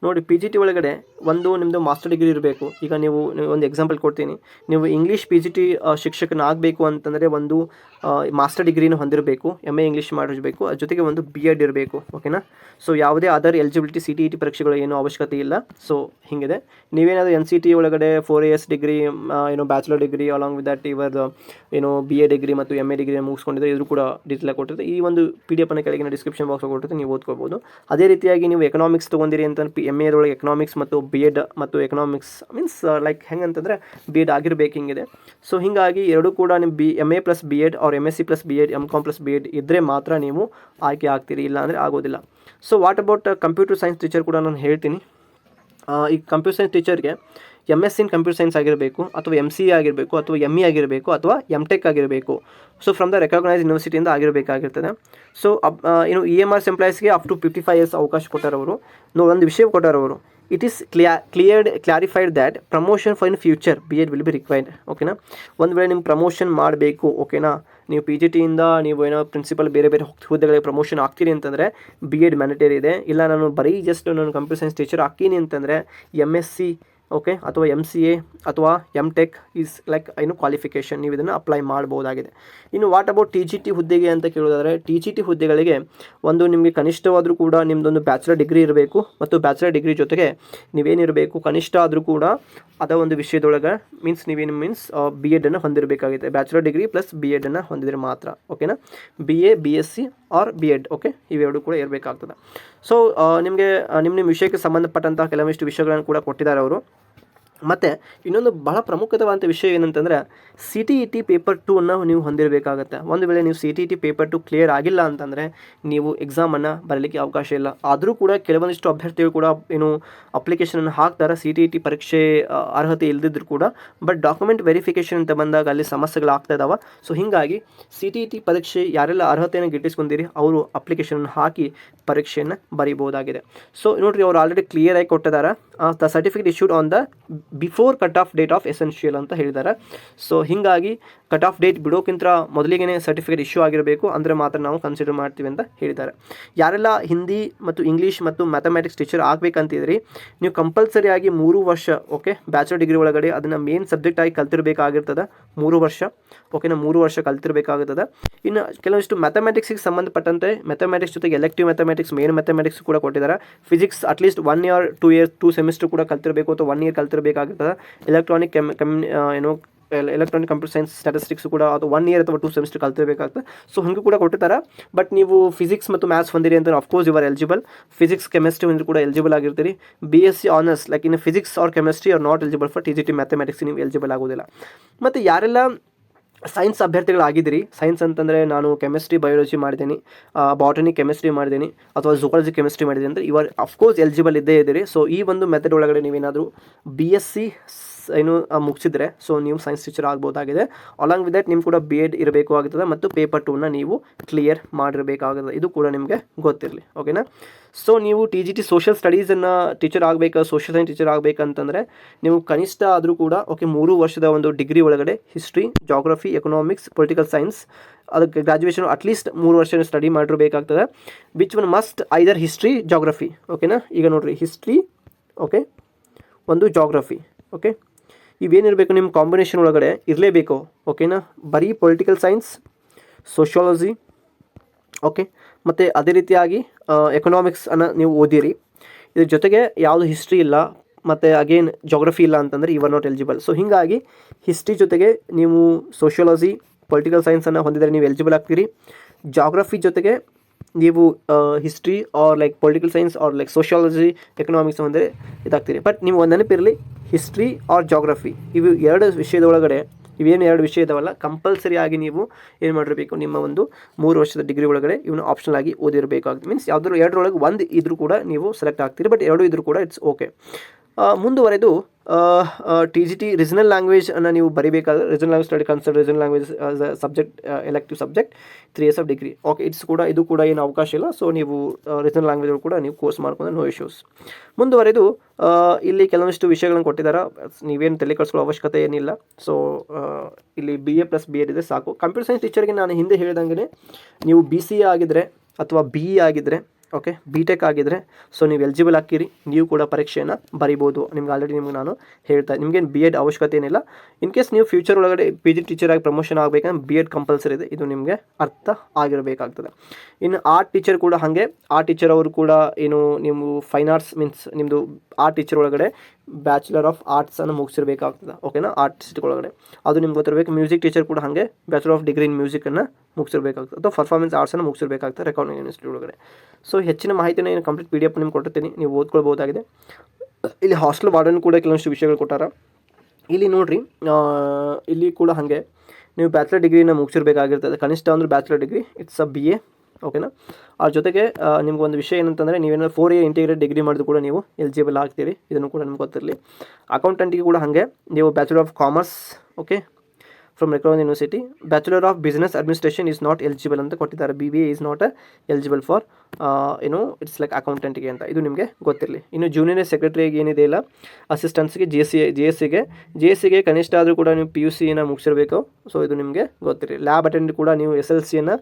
ನೋಡಿ ಪಿ ಜಿ ಟಿ ಒಳಗಡೆ ಒಂದು ನಿಮ್ಮದು ಮಾಸ್ಟರ್ ಡಿಗ್ರಿ ಇರಬೇಕು. ಈಗ ನೀವು ನೀವು ಒಂದು ಎಕ್ಸಾಂಪಲ್ ಕೊಡ್ತೀನಿ. ನೀವು ಇಂಗ್ಲೀಷ್ ಪಿ ಜಿ ಟಿ ಶಿಕ್ಷಕನಾಗಬೇಕು ಅಂತಂದರೆ ಒಂದು ಮಾಸ್ಟರ್ ಡಿಗ್ರಿನ ಹೊಂದಿರಬೇಕು. ಎಂ ಎ ಇಂಗ್ಲೀಷ್ ಮಾಡಿರಬೇಕು. ಅದ್ರ ಜೊತೆಗೆ ಒಂದು ಬಿ ಎಡ್ ಇರಬೇಕು. ಓಕೆನಾ ಸೊ ಯಾವುದೇ other eligibility C T E T ಪರೀಕ್ಷೆಗಳು ಏನೂ ಅವಶ್ಯಕತೆ ಇಲ್ಲ. ಸೊ ಹಿಂಗಿದೆ. ನೀವೇನಾದರೂ ಎನ್ ಸಿ ಟಿ ಒಳಗಡೆ ಫೋರ್ ಇಯರ್ಸ್ ಡಿಗ್ರಿ ಏನೋ bachelor degree along with that ಇವರ್ ಏನೋ ಬಿ ಎ ಡಿಗ್ರಿ ಮತ್ತು ಎಂ ಎ ಡಿಗ್ರಿ ಮುಗಿಸ್ಕೊಂಡಿದ್ರೆ ಇದು ಕೂಡ ಡೀಟೇಲ್ ಕೊಟ್ಟಿರುತ್ತೆ. ಈ ಒಂದು ಪಿ ಡಿ ಎಫ್ನ ಕೆಳಗಿನ ಡಿಸ್ಕ್ರಿಪ್ಷನ್ ಬಾಕ್ಸ್ ಕೊಟ್ಟಿರುತ್ತೆ, ನೀವು ಓದ್ಕೋಬೋದು ಅದೇ ರೀತಿಯಾಗಿ ನೀವು ಎಕನಾಮಿಕ್ಸ್ ತೊಗೊಂಡಿರಿ ಅಂತ ಪಿ ಎಂ ಎದೊಳಗೆ ಎಕನಾಮಿಕ್ಸ್ ಮತ್ತು ಬಿ ಎಡ್ ಮತ್ತು ಎಕನಾಮಿಕ್ಸ್ ಮೀನ್ಸ್ ಲೈಕ್ ಹೆಂಗಂತಂದರೆ ಬಿ ಎಡ್ ಆಗಿರಬೇಕು ಹಿಂಗಿದೆ. ಸೊ ಹೀಗಾಗಿ ಎರಡೂ ಕೂಡ ನಿಮ್ಮ B M A plus B Ed ಅವ್ರ M S C plus B Ed M com plus B Ed ಇದ್ದರೆ ಮಾತ್ರ ನೀವು ಆಯ್ಕೆ ಆಗ್ತೀರಿ, ಇಲ್ಲ ಅಂದರೆ ಆಗೋದಿಲ್ಲ. So what about computer science teacher ಕೂಡ ನಾನು ಹೇಳ್ತೀನಿ. ಈ computer science ಟೀಚರ್ಗೆ M S in computer science ಆಗಿರಬೇಕು ಅಥವಾ ಎಂ ಸಿ ಎ ಆಗಿರಬೇಕು ಅಥವಾ ಎಂ ಇ ಆಗಿರಬೇಕು ಅಥವಾ ಎಂ ಟೆಕ್ ಆಗಿರಬೇಕು. ಸೊ ಫ್ರಮ್ ದ ರೆಕಗ್ನೈಸ್ ಯೂನಿವರ್ಸಿಟಿಯಿಂದ ಆಗಿರಬೇಕಾಗಿರ್ತದೆ. ಸೊ ಏನು E M R S ಎಂಪ್ಲಾಯೀಸ್ಗೆ up to fifty five years ಅವಕಾಶ ಕೊಟ್ಟಾರವರು ನೋ, ಒಂದು ವಿಷಯ ಕೊಟ್ಟಾರವರು it is clea cleared clarified that promotion for in future B Ed will be required ಓಕೆನಾ ಒಂದು ವೇಳೆ ನಿಮ್ಗೆ ಪ್ರಮೋಷನ್ ಮಾಡಬೇಕು ಓಕೆನಾ ನೀವು ಪಿ ಜಿ ಟಿಯಿಂದ ನೀವು ಏನೋ ಪ್ರಿನ್ಸಿಪಲ್ ಬೇರೆ ಬೇರೆ ಹುದ್ದೆಗಳಿಗೆ ಪ್ರಮೋಷನ್ ಆಗ್ತೀರಿ ಅಂತಂದರೆ ಬಿ ಎಡ್ ಮ್ಯಾಂಡೇಟರಿ ಇದೆ. ಇಲ್ಲ, ನಾನು ಬರೀ ಜಸ್ಟ್ ನಾನು ಕಂಪ್ಯೂಟರ್ ಸೈನ್ಸ್ ಟೀಚರ್ ಹಾಕೀನಿ ಅಂತಂದರೆ ಎಂ ಎಸ್ ಸಿ ಓಕೆ ಅಥವಾ ಎಂ ಸಿ ಎ ಅಥವಾ ಎಂ ಟೆಕ್ ಈಸ್ ಲೈಕ್ ಏನು ಕ್ವಾಲಿಫಿಕೇಷನ್ ನೀವು ಇದನ್ನು ಅಪ್ಲೈ ಮಾಡ್ಬೋದಾಗಿದೆ ಇನ್ನು what about T G T ಹುದ್ದೆಗೆ ಅಂತ ಕೇಳೋದಾದರೆ ಟಿ ಜಿ ಟಿ ಹುದ್ದೆಗಳಿಗೆ ಒಂದು ನಿಮಗೆ ಕನಿಷ್ಠವಾದರೂ ಕೂಡ ನಿಮ್ಮದೊಂದು ಬ್ಯಾಚುಲರ್ ಡಿಗ್ರಿ ಇರಬೇಕು ಮತ್ತು ಬ್ಯಾಚುಲರ್ ಡಿಗ್ರಿ ಜೊತೆಗೆ ನೀವೇನಿರಬೇಕು, ಕನಿಷ್ಠ ಆದರೂ ಕೂಡ ಅದ ಒಂದು ವಿಷಯದೊಳಗೆ ಮೀನ್ಸ್ ನೀವೇನು ಮೀನ್ಸ್ ಬಿ ಎಡನ್ನು ಹೊಂದಿರಬೇಕಾಗುತ್ತೆ. ಬ್ಯಾಚುಲರ್ ಡಿಗ್ರಿ ಪ್ಲಸ್ ಬಿ ಎಡನ್ನು ಹೊಂದಿದರೆ ಮಾತ್ರ. ಓಕೆನಾ B A B S C or B Ed okay ಇವೆರಡು ಕೂಡ ಇರಬೇಕಾಗ್ತದೆ ಸೊ ನಿಮಗೆ ನಿಮ್ಮ ನಿಮ್ಮ ವಿಷಯಕ್ಕೆ ಸಂಬಂಧಪಟ್ಟಂತಹ ಕೆಲವೊಂದಿಷ್ಟು ವಿಷಯಗಳನ್ನು ಕೂಡ ಕೊಟ್ಟಿದ್ದಾರೆ ಅವರು. ಮತ್ತು, ಇನ್ನೊಂದು ಬಹಳ ಪ್ರಮುಖವಾದಂಥ ವಿಷಯ ಏನಂತಂದರೆ C T E T paper two ಅನ್ನು ನೀವು ಹೊಂದಿರಬೇಕಾಗತ್ತೆ. ಒಂದು ವೇಳೆ ನೀವು C T E T paper two clear ಆಗಿಲ್ಲ ಅಂತಂದರೆ ನೀವು ಎಕ್ಸಾಮನ್ನು ಬರಲಿಕ್ಕೆ ಅವಕಾಶ ಇಲ್ಲ. ಆದರೂ ಕೂಡ ಕೆಲವೊಂದಿಷ್ಟು ಅಭ್ಯರ್ಥಿಗಳು ಕೂಡ ಏನು ಅಪ್ಲಿಕೇಶನನ್ನು ಹಾಕ್ತಾರೆ ಸಿ ಟಿ ಇ ಟಿ ಪರೀಕ್ಷೆ ಅರ್ಹತೆ ಇಲ್ಲದಿದ್ದರೂ ಕೂಡ. ಬಟ್ ಡಾಕ್ಯುಮೆಂಟ್ ವೆರಿಫಿಕೇಷನ್ ಅಂತ ಬಂದಾಗ ಅಲ್ಲಿ ಸಮಸ್ಯೆಗಳು ಇದಾವೆ. ಸೊ ಹೀಗಾಗಿ ಸಿ ಟಿ ಇ ಟಿ ಪರೀಕ್ಷೆ ಯಾರೆಲ್ಲ ಅರ್ಹತೆಯನ್ನು ಗಿಟ್ಟಿಸ್ಕೊಂಡಿರಿ, ಅವರು ಅಪ್ಲಿಕೇಶನನ್ನು ಹಾಕಿ ಪರೀಕ್ಷೆಯನ್ನು ಬರೀಬಹುದಾಗಿದೆ. ಸೊ ನೋಡಿರಿ, ಅವ್ರು ಆಲ್ರೆಡಿ ಕ್ಲಿಯರ್ ಆಗಿ ಕೊಟ್ಟಿದ್ದಾರೆ the certificate issued on the before cut off date of essential ಅಂತ ಹೇಳಿದ್ದಾರೆ ಸೊ ಹೀಗಾಗಿ ಕಟ್ ಆಫ್ ಡೇಟ್ ಬಿಡೋಕ್ಕಿಂತ ಮೊದಲಿಗೆ ಸರ್ಟಿಫಿಕೇಟ್ ಇಶ್ಯೂ ಆಗಿರಬೇಕು, ಅಂದರೆ ಮಾತ್ರ ನಾವು ಕನ್ಸಿಡರ್ ಮಾಡ್ತೀವಿ ಅಂತ ಹೇಳಿದ್ದಾರೆ. ಯಾರೆಲ್ಲ ಹಿಂದಿ ಮತ್ತು ಇಂಗ್ಲೀಷ್ ಮತ್ತು ಮ್ಯಾಥಮೆಟಿಕ್ಸ್ ಟೀಚರ್ ಆಗಬೇಕಂತಿದ್ರಿ, ನೀವು ಕಂಪಲ್ಸರಿಯಾಗಿ ಮೂರು ವರ್ಷ ಓಕೆ ಬ್ಯಾಚುಲರ್ ಡಿಗ್ರಿ ಒಳಗಡೆ ಅದನ್ನು ಮೇನ್ ಸಬ್ಜೆಕ್ಟ್ ಆಗಿ ಕಲ್ತಿರ್ಬೇಕಾಗಿರ್ತದೆ, ಮೂರು ವರ್ಷ ಓಕೆನಾ ಮೂರು ವರ್ಷ ಕಲ್ತಿರಬೇಕಾಗುತ್ತದೆ. ಇನ್ನು ಕೆಲವಷ್ಟು ಮ್ಯಾಥಮೆಟಿಕ್ಸಿಗೆ ಸಂಬಂಧಪಟ್ಟಂತೆ ಮ್ಯಾಥಮೆಟಿಕ್ಸ್ ಜೊತೆಗೆ ಎಲೆಕ್ಟಿವ್ ಮ್ಯಾಥಮೆಟಿಕ್ಸ್ ಮೇನ್ ಮ್ಯಾಥಮೆಟಿಕ್ಸ್ ಕೂಡ ಕೊಟ್ಟಿದ್ದಾರೆ. Physics at least one year two year two semester ಕೂಡ ಕಲ್ತಿರಬೇಕು ಅಥವಾ ಒನ್ ಇಯರ್ ಕಲ್ತಿರಬೇಕಾಗಿರ್ತದೆ ಎಲೆಕ್ಟ್ರಾನಿಕ್ ಕೆಮ್ ಕಮ್ ಏನು ಎಲೆಕ್ಟ್ರಾನಿಕ್ ಕಂಪ್ಯೂಟರ್ ಸೈನ್ಸ್ ಸ್ಟಾಟಿಸ್ಟಿಕ್ಸ್ ಕೂಡ ಅದು ಒನ್ ಇಯರ್ ಅಥವಾ ಟೂ ಸೆಮಿಸ್ಟರ್ ಕಲ್ತಿರಬೇಕಾಗ್ತದೆ. ಸೊ ಹಂಗೆ ಕೂಡ ಕೊಟ್ಟಿರ್ತಾರೆ. ಬಟ್ ನೀವು ಫಿಸಿಕ್ಸ್ ಮತ್ತು ಮ್ಯಾಥ್ಸ್ ಹೊಂದಿರಿ ಅಂತ ಅಫ್ಕೋರ್ಸ್ ಇವರ್ ಎಲಿಜಿಬಲ್ ಫಿಸಿಕ್ಸ್ ಕೆಮಿಸ್ಟ್ರಿ ಒಂದು ಕೂಡ eligible ಆಗಿರ್ತೀರಿ. B S C honours like in physics or chemistry or not eligible for T G T mathematics ನೀವು ಎಲಿಜಿಬಲ್ ಆಗೋದಿಲ್ಲ. ಮತ್ತು ಯಾರೆಲ್ಲ ಸೈನ್ಸ್ ಅಭ್ಯರ್ಥಿಗಳಾಗಿದ್ದೀರಿ ಸೈನ್ಸ್ ಅಂತಂದರೆ ನಾನು ಕೆಮಿಸ್ಟ್ರಿ ಬಯಾಲಜಿ ಮಾಡಿದ್ದೀನಿ ಬಾಟನಿ ಕೆಮಿಸ್ಟ್ರಿ ಮಾಡಿದ್ದೀನಿ, ಅಥವಾ ಜೂಕಾಲಜಿ ಕೆಮಿಸ್ಟ್ರಿ ಮಾಡಿದ್ದೀನಿ ಅಂದರೆ ಇವರು ಅಫ್ಕೋರ್ಸ್ ಎಲಿಜಿಬಲ್ ಇದ್ದೇ ಇದ್ದೀರಿ. ಸೊ ಈ ಒಂದು ಮೆಥಡ್ ಒಳಗಡೆ ನೀವೇನಾದರೂ ಬಿ ಎಸ್ ಸಿ ಏನು ಮುಗಿಸಿದ್ರೆ ಸೊ ನೀವು ಸೈನ್ಸ್ ಟೀಚರ್ ಆಗ್ಬೋದಾಗಿದೆ. ಅಲಾಂಗ್ ವಿತ್ ದಟ್ ನಿಮ್ಗೆ ಕೂಡ ಬಿ ಎಡ್ ಇರಬೇಕು ಆಗುತ್ತದೆ ಮತ್ತು ಪೇಪರ್ ಟೂನ ನೀವು ಕ್ಲಿಯರ್ ಮಾಡಿರಬೇಕಾಗುತ್ತದೆ ಇದು ಕೂಡ ನಿಮಗೆ ಗೊತ್ತಿರಲಿ ಓಕೆನಾ ಸೊ ನೀವು ಟಿ ಜಿ ಟಿ ಸೋಷಿಯಲ್ ಸ್ಟಡೀಸನ್ನು ಟೀಚರ್ ಆಗಬೇಕು ಸೋಷಿಯಲ್ ಸೈನ್ಸ್ ಟೀಚರ್ ಆಗಬೇಕಂತಂದರೆ, ನೀವು ಕನಿಷ್ಠ ಆದರೂ ಕೂಡ ಓಕೆ ಮೂರು ವರ್ಷದ ಒಂದು ಡಿಗ್ರಿ ಒಳಗಡೆ history geography economics political science ಅದಕ್ಕೆ ಗ್ರಾಜುಯೇಷನ್ ಅಟ್ಲೀಸ್ಟ್ ಮೂರು ವರ್ಷ study ಮಾಡಿರಬೇಕಾಗ್ತದೆ. Which one must either history geography ಓಕೆನಾ ಈಗ ನೋಡಿರಿ ಹಿಸ್ಟ್ರಿ ಓಕೆ ಒಂದು ಜಾಗ್ರಫಿ ಓಕೆ ಇವೇನಿರಬೇಕು ನಿಮ್ಮ ಕಾಂಬಿನೇಷನ್ ಒಳಗಡೆ ಇರಲೇಬೇಕು ಓಕೆನಾ ಬರೀ ಪೊಲಿಟಿಕಲ್ ಸೈನ್ಸ್ ಸೋಷಿಯಾಲಜಿ ಓಕೆ ಮತ್ತು ಅದೇ ರೀತಿಯಾಗಿ ಎಕನಾಮಿಕ್ಸ್ ಅನ್ನು ನೀವು ಓದಿರಿ. ಇದ್ರ ಜೊತೆಗೆ ಯಾವುದು ಹಿಸ್ಟ್ರಿ ಇಲ್ಲ, ಮತ್ತು ಅಗೇನ್ ಜೋಗ್ರಫಿ ಇಲ್ಲ ಅಂತಂದರೆ ಇವರ್ ನಾಟ್ ಎಲಿಜಿಬಲ್ ಸೊ ಹೀಗಾಗಿ ಹಿಸ್ಟ್ರಿ ಜೊತೆಗೆ ನೀವು ಸೋಷಿಯಾಲಜಿ ಪೊಲಿಟಿಕಲ್ ಸೈನ್ಸನ್ನು ಹೊಂದಿದರೆ ನೀವು ಎಲಿಜಿಬಲ್ ಆಗ್ತೀರಿ. ಜಾಗ್ರಫಿ ಜೊತೆಗೆ ನೀವು history or like political science or like sociology economics ಅಂದರೆ ಇದಾಗ್ತೀರಿ. ಬಟ್ ನೀವು ಒಂದು ನೆನಪಿರಲಿ ಹಿಸ್ಟ್ರಿ ಆರ್ ಜಾಗ್ರಫಿ ಇವು ಎರಡು ವಿಷಯದೊಳಗಡೆ, ಇವೇನು ಎರಡು ವಿಷಯ ಇದಾವಲ್ಲ ಕಂಪಲ್ಸರಿಯಾಗಿ ನೀವು ಏನು ಮಾಡಿರಬೇಕು, ನಿಮ್ಮ ಒಂದು ಮೂರು ವರ್ಷದ ಡಿಗ್ರಿ ಒಳಗಡೆ ಇವನು ಆಪ್ಷನಲ್ ಆಗಿ ಓದಿರಬೇಕಾಗುತ್ತೆ. ಮೀನ್ಸ್ ಯಾವ್ದಾದ್ರು ಎರಡರೊಳಗೆ ಒಂದು ಇದ್ರೂ ಕೂಡ ನೀವು ಸೆಲೆಕ್ಟ್ ಆಗ್ತೀರಿ ಬಟ್ ಎರಡು ಇದ್ರೂ ಕೂಡ ಇಟ್ಸ್ ಓಕೆ ಮುಂದುವರೆದು ಟಿ ಜಿ ಟಿ ರೀಜನಲ್ ಲ್ಯಾಂಗ್ವೇಜನ್ನು ನೀವು ಬರೀಬೇಕಾದ್ರೆ regional language study concert regional language subject elective subject three years of degree okay it's ಕೂಡ, ಇದು ಕೂಡ ಏನು ಅವಕಾಶ ಇಲ್ಲ. ಸೊ ನೀವು ರೀಜನಲ್ ಲ್ಯಾಂಗ್ವೇಜ್ ಕೂಡ ನೀವು ಕೋರ್ಸ್ ಮಾಡ್ಕೊಂಡ್ರೆ ನೋ ಇಶ್ಯೂಸ್ ಮುಂದುವರೆದು ಇಲ್ಲಿ ಕೆಲವೊಂದಿಷ್ಟು ವಿಷಯಗಳನ್ನು ಕೊಟ್ಟಿದ್ದಾರೆ. ನೀವೇನು ತಲೆ ಕಳಿಸ್ಕೊಳ್ಳೋ ಅವಶ್ಯಕತೆ ಏನಿಲ್ಲ. ಸೊ ಇಲ್ಲಿ B A plus B Ed ಇದೆ ಸಾಕು. ಕಂಪ್ಯೂಟರ್ ಸೈನ್ಸ್ ಟೀಚರ್ಗೆ ನಾನು ಹಿಂದೆ ಹೇಳಿದಂಗೆ ನೀವು ಬಿ ಸಿ ಎ ಆಗಿದ್ದರೆ ಅಥವಾ ಬಿ ಇ ಆಗಿದ್ದರೆ ಓಕೆ ಬಿ ಟೆಕ್ ಆಗಿದ್ದರೆ ಸೊ ನೀವು ಎಲಿಜಿಬಲ್ ಆಗ್ತೀರಿ. ನೀವು ಕೂಡ ಪರೀಕ್ಷೆಯನ್ನು ಬರಿಬೋದು. ನಿಮ್ಗೆ ಆಲ್ರೆಡಿ ನಿಮ್ಗೆ ನಾನು ಹೇಳ್ತಾ, ನಿಮಗೇನು ಬಿ ಎಡ್ ಅವಶ್ಯಕತೆ ಏನಿಲ್ಲ. ಇನ್ ಕೇಸ್ ನೀವು ಫ್ಯೂಚರ್ ಒಳಗಡೆ ಪಿ ಜಿ ಟೀಚರ್ ಆಗಿ ಪ್ರಮೋಷನ್ ಆಗಬೇಕಂದ್ರೆ ಬಿ ಎಡ್ ಕಂಪಲ್ಸರಿ ಇದೆ. ಇದು ನಿಮಗೆ ಅರ್ಥ ಆಗಿರಬೇಕಾಗ್ತದೆ. ಇನ್ನು ಆರ್ಟ್ ಟೀಚರ್ ಕೂಡ ಹಾಗೆ. ಆರ್ಟ್ ಟೀಚರ್ ಅವರು ಕೂಡ ಏನು, ನೀವು ಫೈನ್ ಆರ್ಟ್ಸ್ ಮೀನ್ಸ್ ನಿಮ್ಮದು ಆರ್ಟ್ ಟೀಚರ್ ಒಳಗಡೆ ಬ್ಯಾಚುಲರ್ ಆಫ್ ಆರ್ಟ್ಸನ್ನು ಮುಗಿಸಿರ್ಬೇಕಾಗ್ತದೆ. ಓಕೆನಾ ಆರ್ಟಿಸ್ಟ್ ಒಳಗಡೆ. ಅದು ನಿಮ್ಗೆ ಗೊತ್ತಿರಬೇಕು ಮ್ಯೂಸಿಕ್ ಟೀಚರ್ ಕೂಡ ಹಾಗೆ ಬ್ಯಾಚುಲರ್ ಆಫ್ ಡಿಗ್ರಿ ಇನ್ ಮ್ಯೂಸಿಕನ್ನು ಮುಗಿಸಿರ್ಬೇಕಾಗ್ತದೆ. ಅಥವಾ ಪರ್ಫಾರ್ಮೆನ್ಸ್ ಆರ್ಟ್ಸನ್ನು ಮುಗಿಸಿರ್ಬೇಕಾಗ್ತದೆ ರೆಕಾರ್ಡಿಂಗ್ ಇನ್ಸ್ಟಿಟ್ಯೂಟ್ ಒಳಗಡೆ. ಸೊ ಹೆಚ್ಚಿನ ಮಾಹಿತಿನ ಏನು ಕಂಪ್ಲೀಟ್ ಪಿ ಡಿ ಎಫ್ ನಿಮ್ಗೆ ಕೊಟ್ಟಿರ್ತೀನಿ. ನೀವು ಓದ್ಕೊಳ್ಬೋದಾಗಿದೆ ಇಲ್ಲಿ ಹಾಸ್ಟೆಲ್ ವಾರ್ಡನ್ ಕೂಡ ಕೆಲವೊಂದಿಷ್ಟು ವಿಷಯಗಳು ಕೊಟ್ಟಾರ. ಇಲ್ಲಿ ನೋಡಿರಿ ಇಲ್ಲಿ ಕೂಡ ಹಾಗೆ. ನೀವು ಬ್ಯಾಚುಲರ್ ಡಿಗ್ರಿನ ಮುಗಿಸಿರ್ಬೇಕಾಗಿರ್ತದೆ. ಕನಿಷ್ಠ ಅಂದ್ರೆ bachelor degree it's a B A ಓಕೆನಾ ಅದ್ರ ಜೊತೆಗೆ ನಿಮ್ಗೆ ಒಂದು ವಿಷಯ ಏನಂತಂದರೆ ನೀವೇನೋ ಫೋರ್ ಇಯರ್ ಇಂಟಿಗ್ರೇಟ್ ಡಿಗ್ರಿ ಮಾಡಿದ್ರು ಕೂಡ ನೀವು ಎಲಿಜಿಬಲ್ ಆಗ್ತೀರಿ. ಇದನ್ನು ಕೂಡ ನಿಮ್ಗೆ ಗೊತ್ತಿರಲಿ. ಅಕೌಂಟೆಂಟಿಗೆ ಕೂಡ ಹಾಗೆ. ನೀವು bachelor of commerce okay from Macron university bachelor of business administration is not eligible ಅಂತ ಕೊಟ್ಟಿದ್ದಾರೆ. B B A is not eligible for ಏನು ಇಟ್ಸ್ ಲೈಕ್ ಅಕೌಂಟೆಂಟ್ಗೆ ಅಂತ. ಇದು ನಿಮಗೆ ಗೊತ್ತಿರಲಿ. ಇನ್ನು ಜೂನಿಯರ್ ಸೆಕ್ರೆಟರಿಗೆ ಏನಿದೆ ಇಲ್ಲ ಅಸಿಸ್ಟೆಂಟ್ಸ್ಗೆ G S C G S ಸಿಗೆ ಜಿ ಎಸ್ ಸಿಗೆ ಕನಿಷ್ಠ ಆದರೂ ಕೂಡ ನೀವು ಪಿ ಯು ಸಿಯನ್ನು ಮುಗಿಸಿರಬೇಕು. ಸೊ ಇದು ನಿಮಗೆ ಗೊತ್ತಿರಲಿ. ಲ್ಯಾಬ್ ಅಟೆಂಡ್ ಕೂಡ ನೀವು ಎಸ್ ಎಲ್ ಸಿಯನ್ನು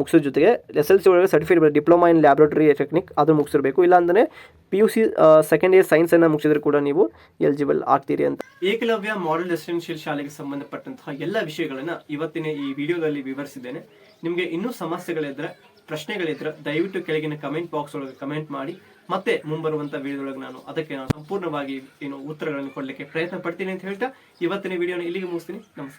ಮುಗಿಸೋ ಜೊತೆಗೆ ಎಸ್ ಎಲ್ ಸಿ ಒಳಗೆ certificate diploma in laboratory technique ಅದು ಮುಗಿಸಿರಬೇಕು. ಇಲ್ಲಾಂದರೆ P U C second year ಸೈನ್ಸನ್ನು ಮುಗಿಸಿದ್ರೆ ಕೂಡ ನೀವು ಎಲಿಜಿಬಲ್ ಆಗ್ತೀರಿ ಅಂತ. ಏಕಲವ್ಯ ಮಾಡಲ್ ರೆಸಿಡೆನ್ಷಿಯಲ್ ಶಾಲೆಗೆ ಸಂಬಂಧಪಟ್ಟಂತಹ ಎಲ್ಲ ವಿಷಯಗಳನ್ನ ಇವತ್ತಿನ ಈ ವಿಡಿಯೋದಲ್ಲಿ ವಿವರಿಸಿದ್ದೇನೆ. ನಿಮಗೆ ಇನ್ನೂ ಸಮಸ್ಯೆಗಳಿದ್ರೆ, ಪ್ರಶ್ನೆಗಳಿದ್ರೆ ದಯವಿಟ್ಟು ಕೆಳಗಿನ ಕಮೆಂಟ್ ಬಾಕ್ಸ್ ಒಳಗೆ ಕಮೆಂಟ್ ಮಾಡಿ. ಮತ್ತೆ ಮುಂಬರುವಂತ ವಿಡಿಯೋದೊಳಗೆ ನಾನು ಅದಕ್ಕೆ ನಾನು ಸಂಪೂರ್ಣವಾಗಿ ಏನು ಉತ್ತರಗಳನ್ನು ಕೊಡಲಿಕ್ಕೆ ಪ್ರಯತ್ನ ಪಡ್ತೀನಿ ಅಂತ ಹೇಳ್ತಾ ಇವತ್ತಿನ ವಿಡಿಯೋನ ಇಲ್ಲಿಗೆ ಮುಗಿಸ್ತೀನಿ. ನಮಸ್ಕಾರ.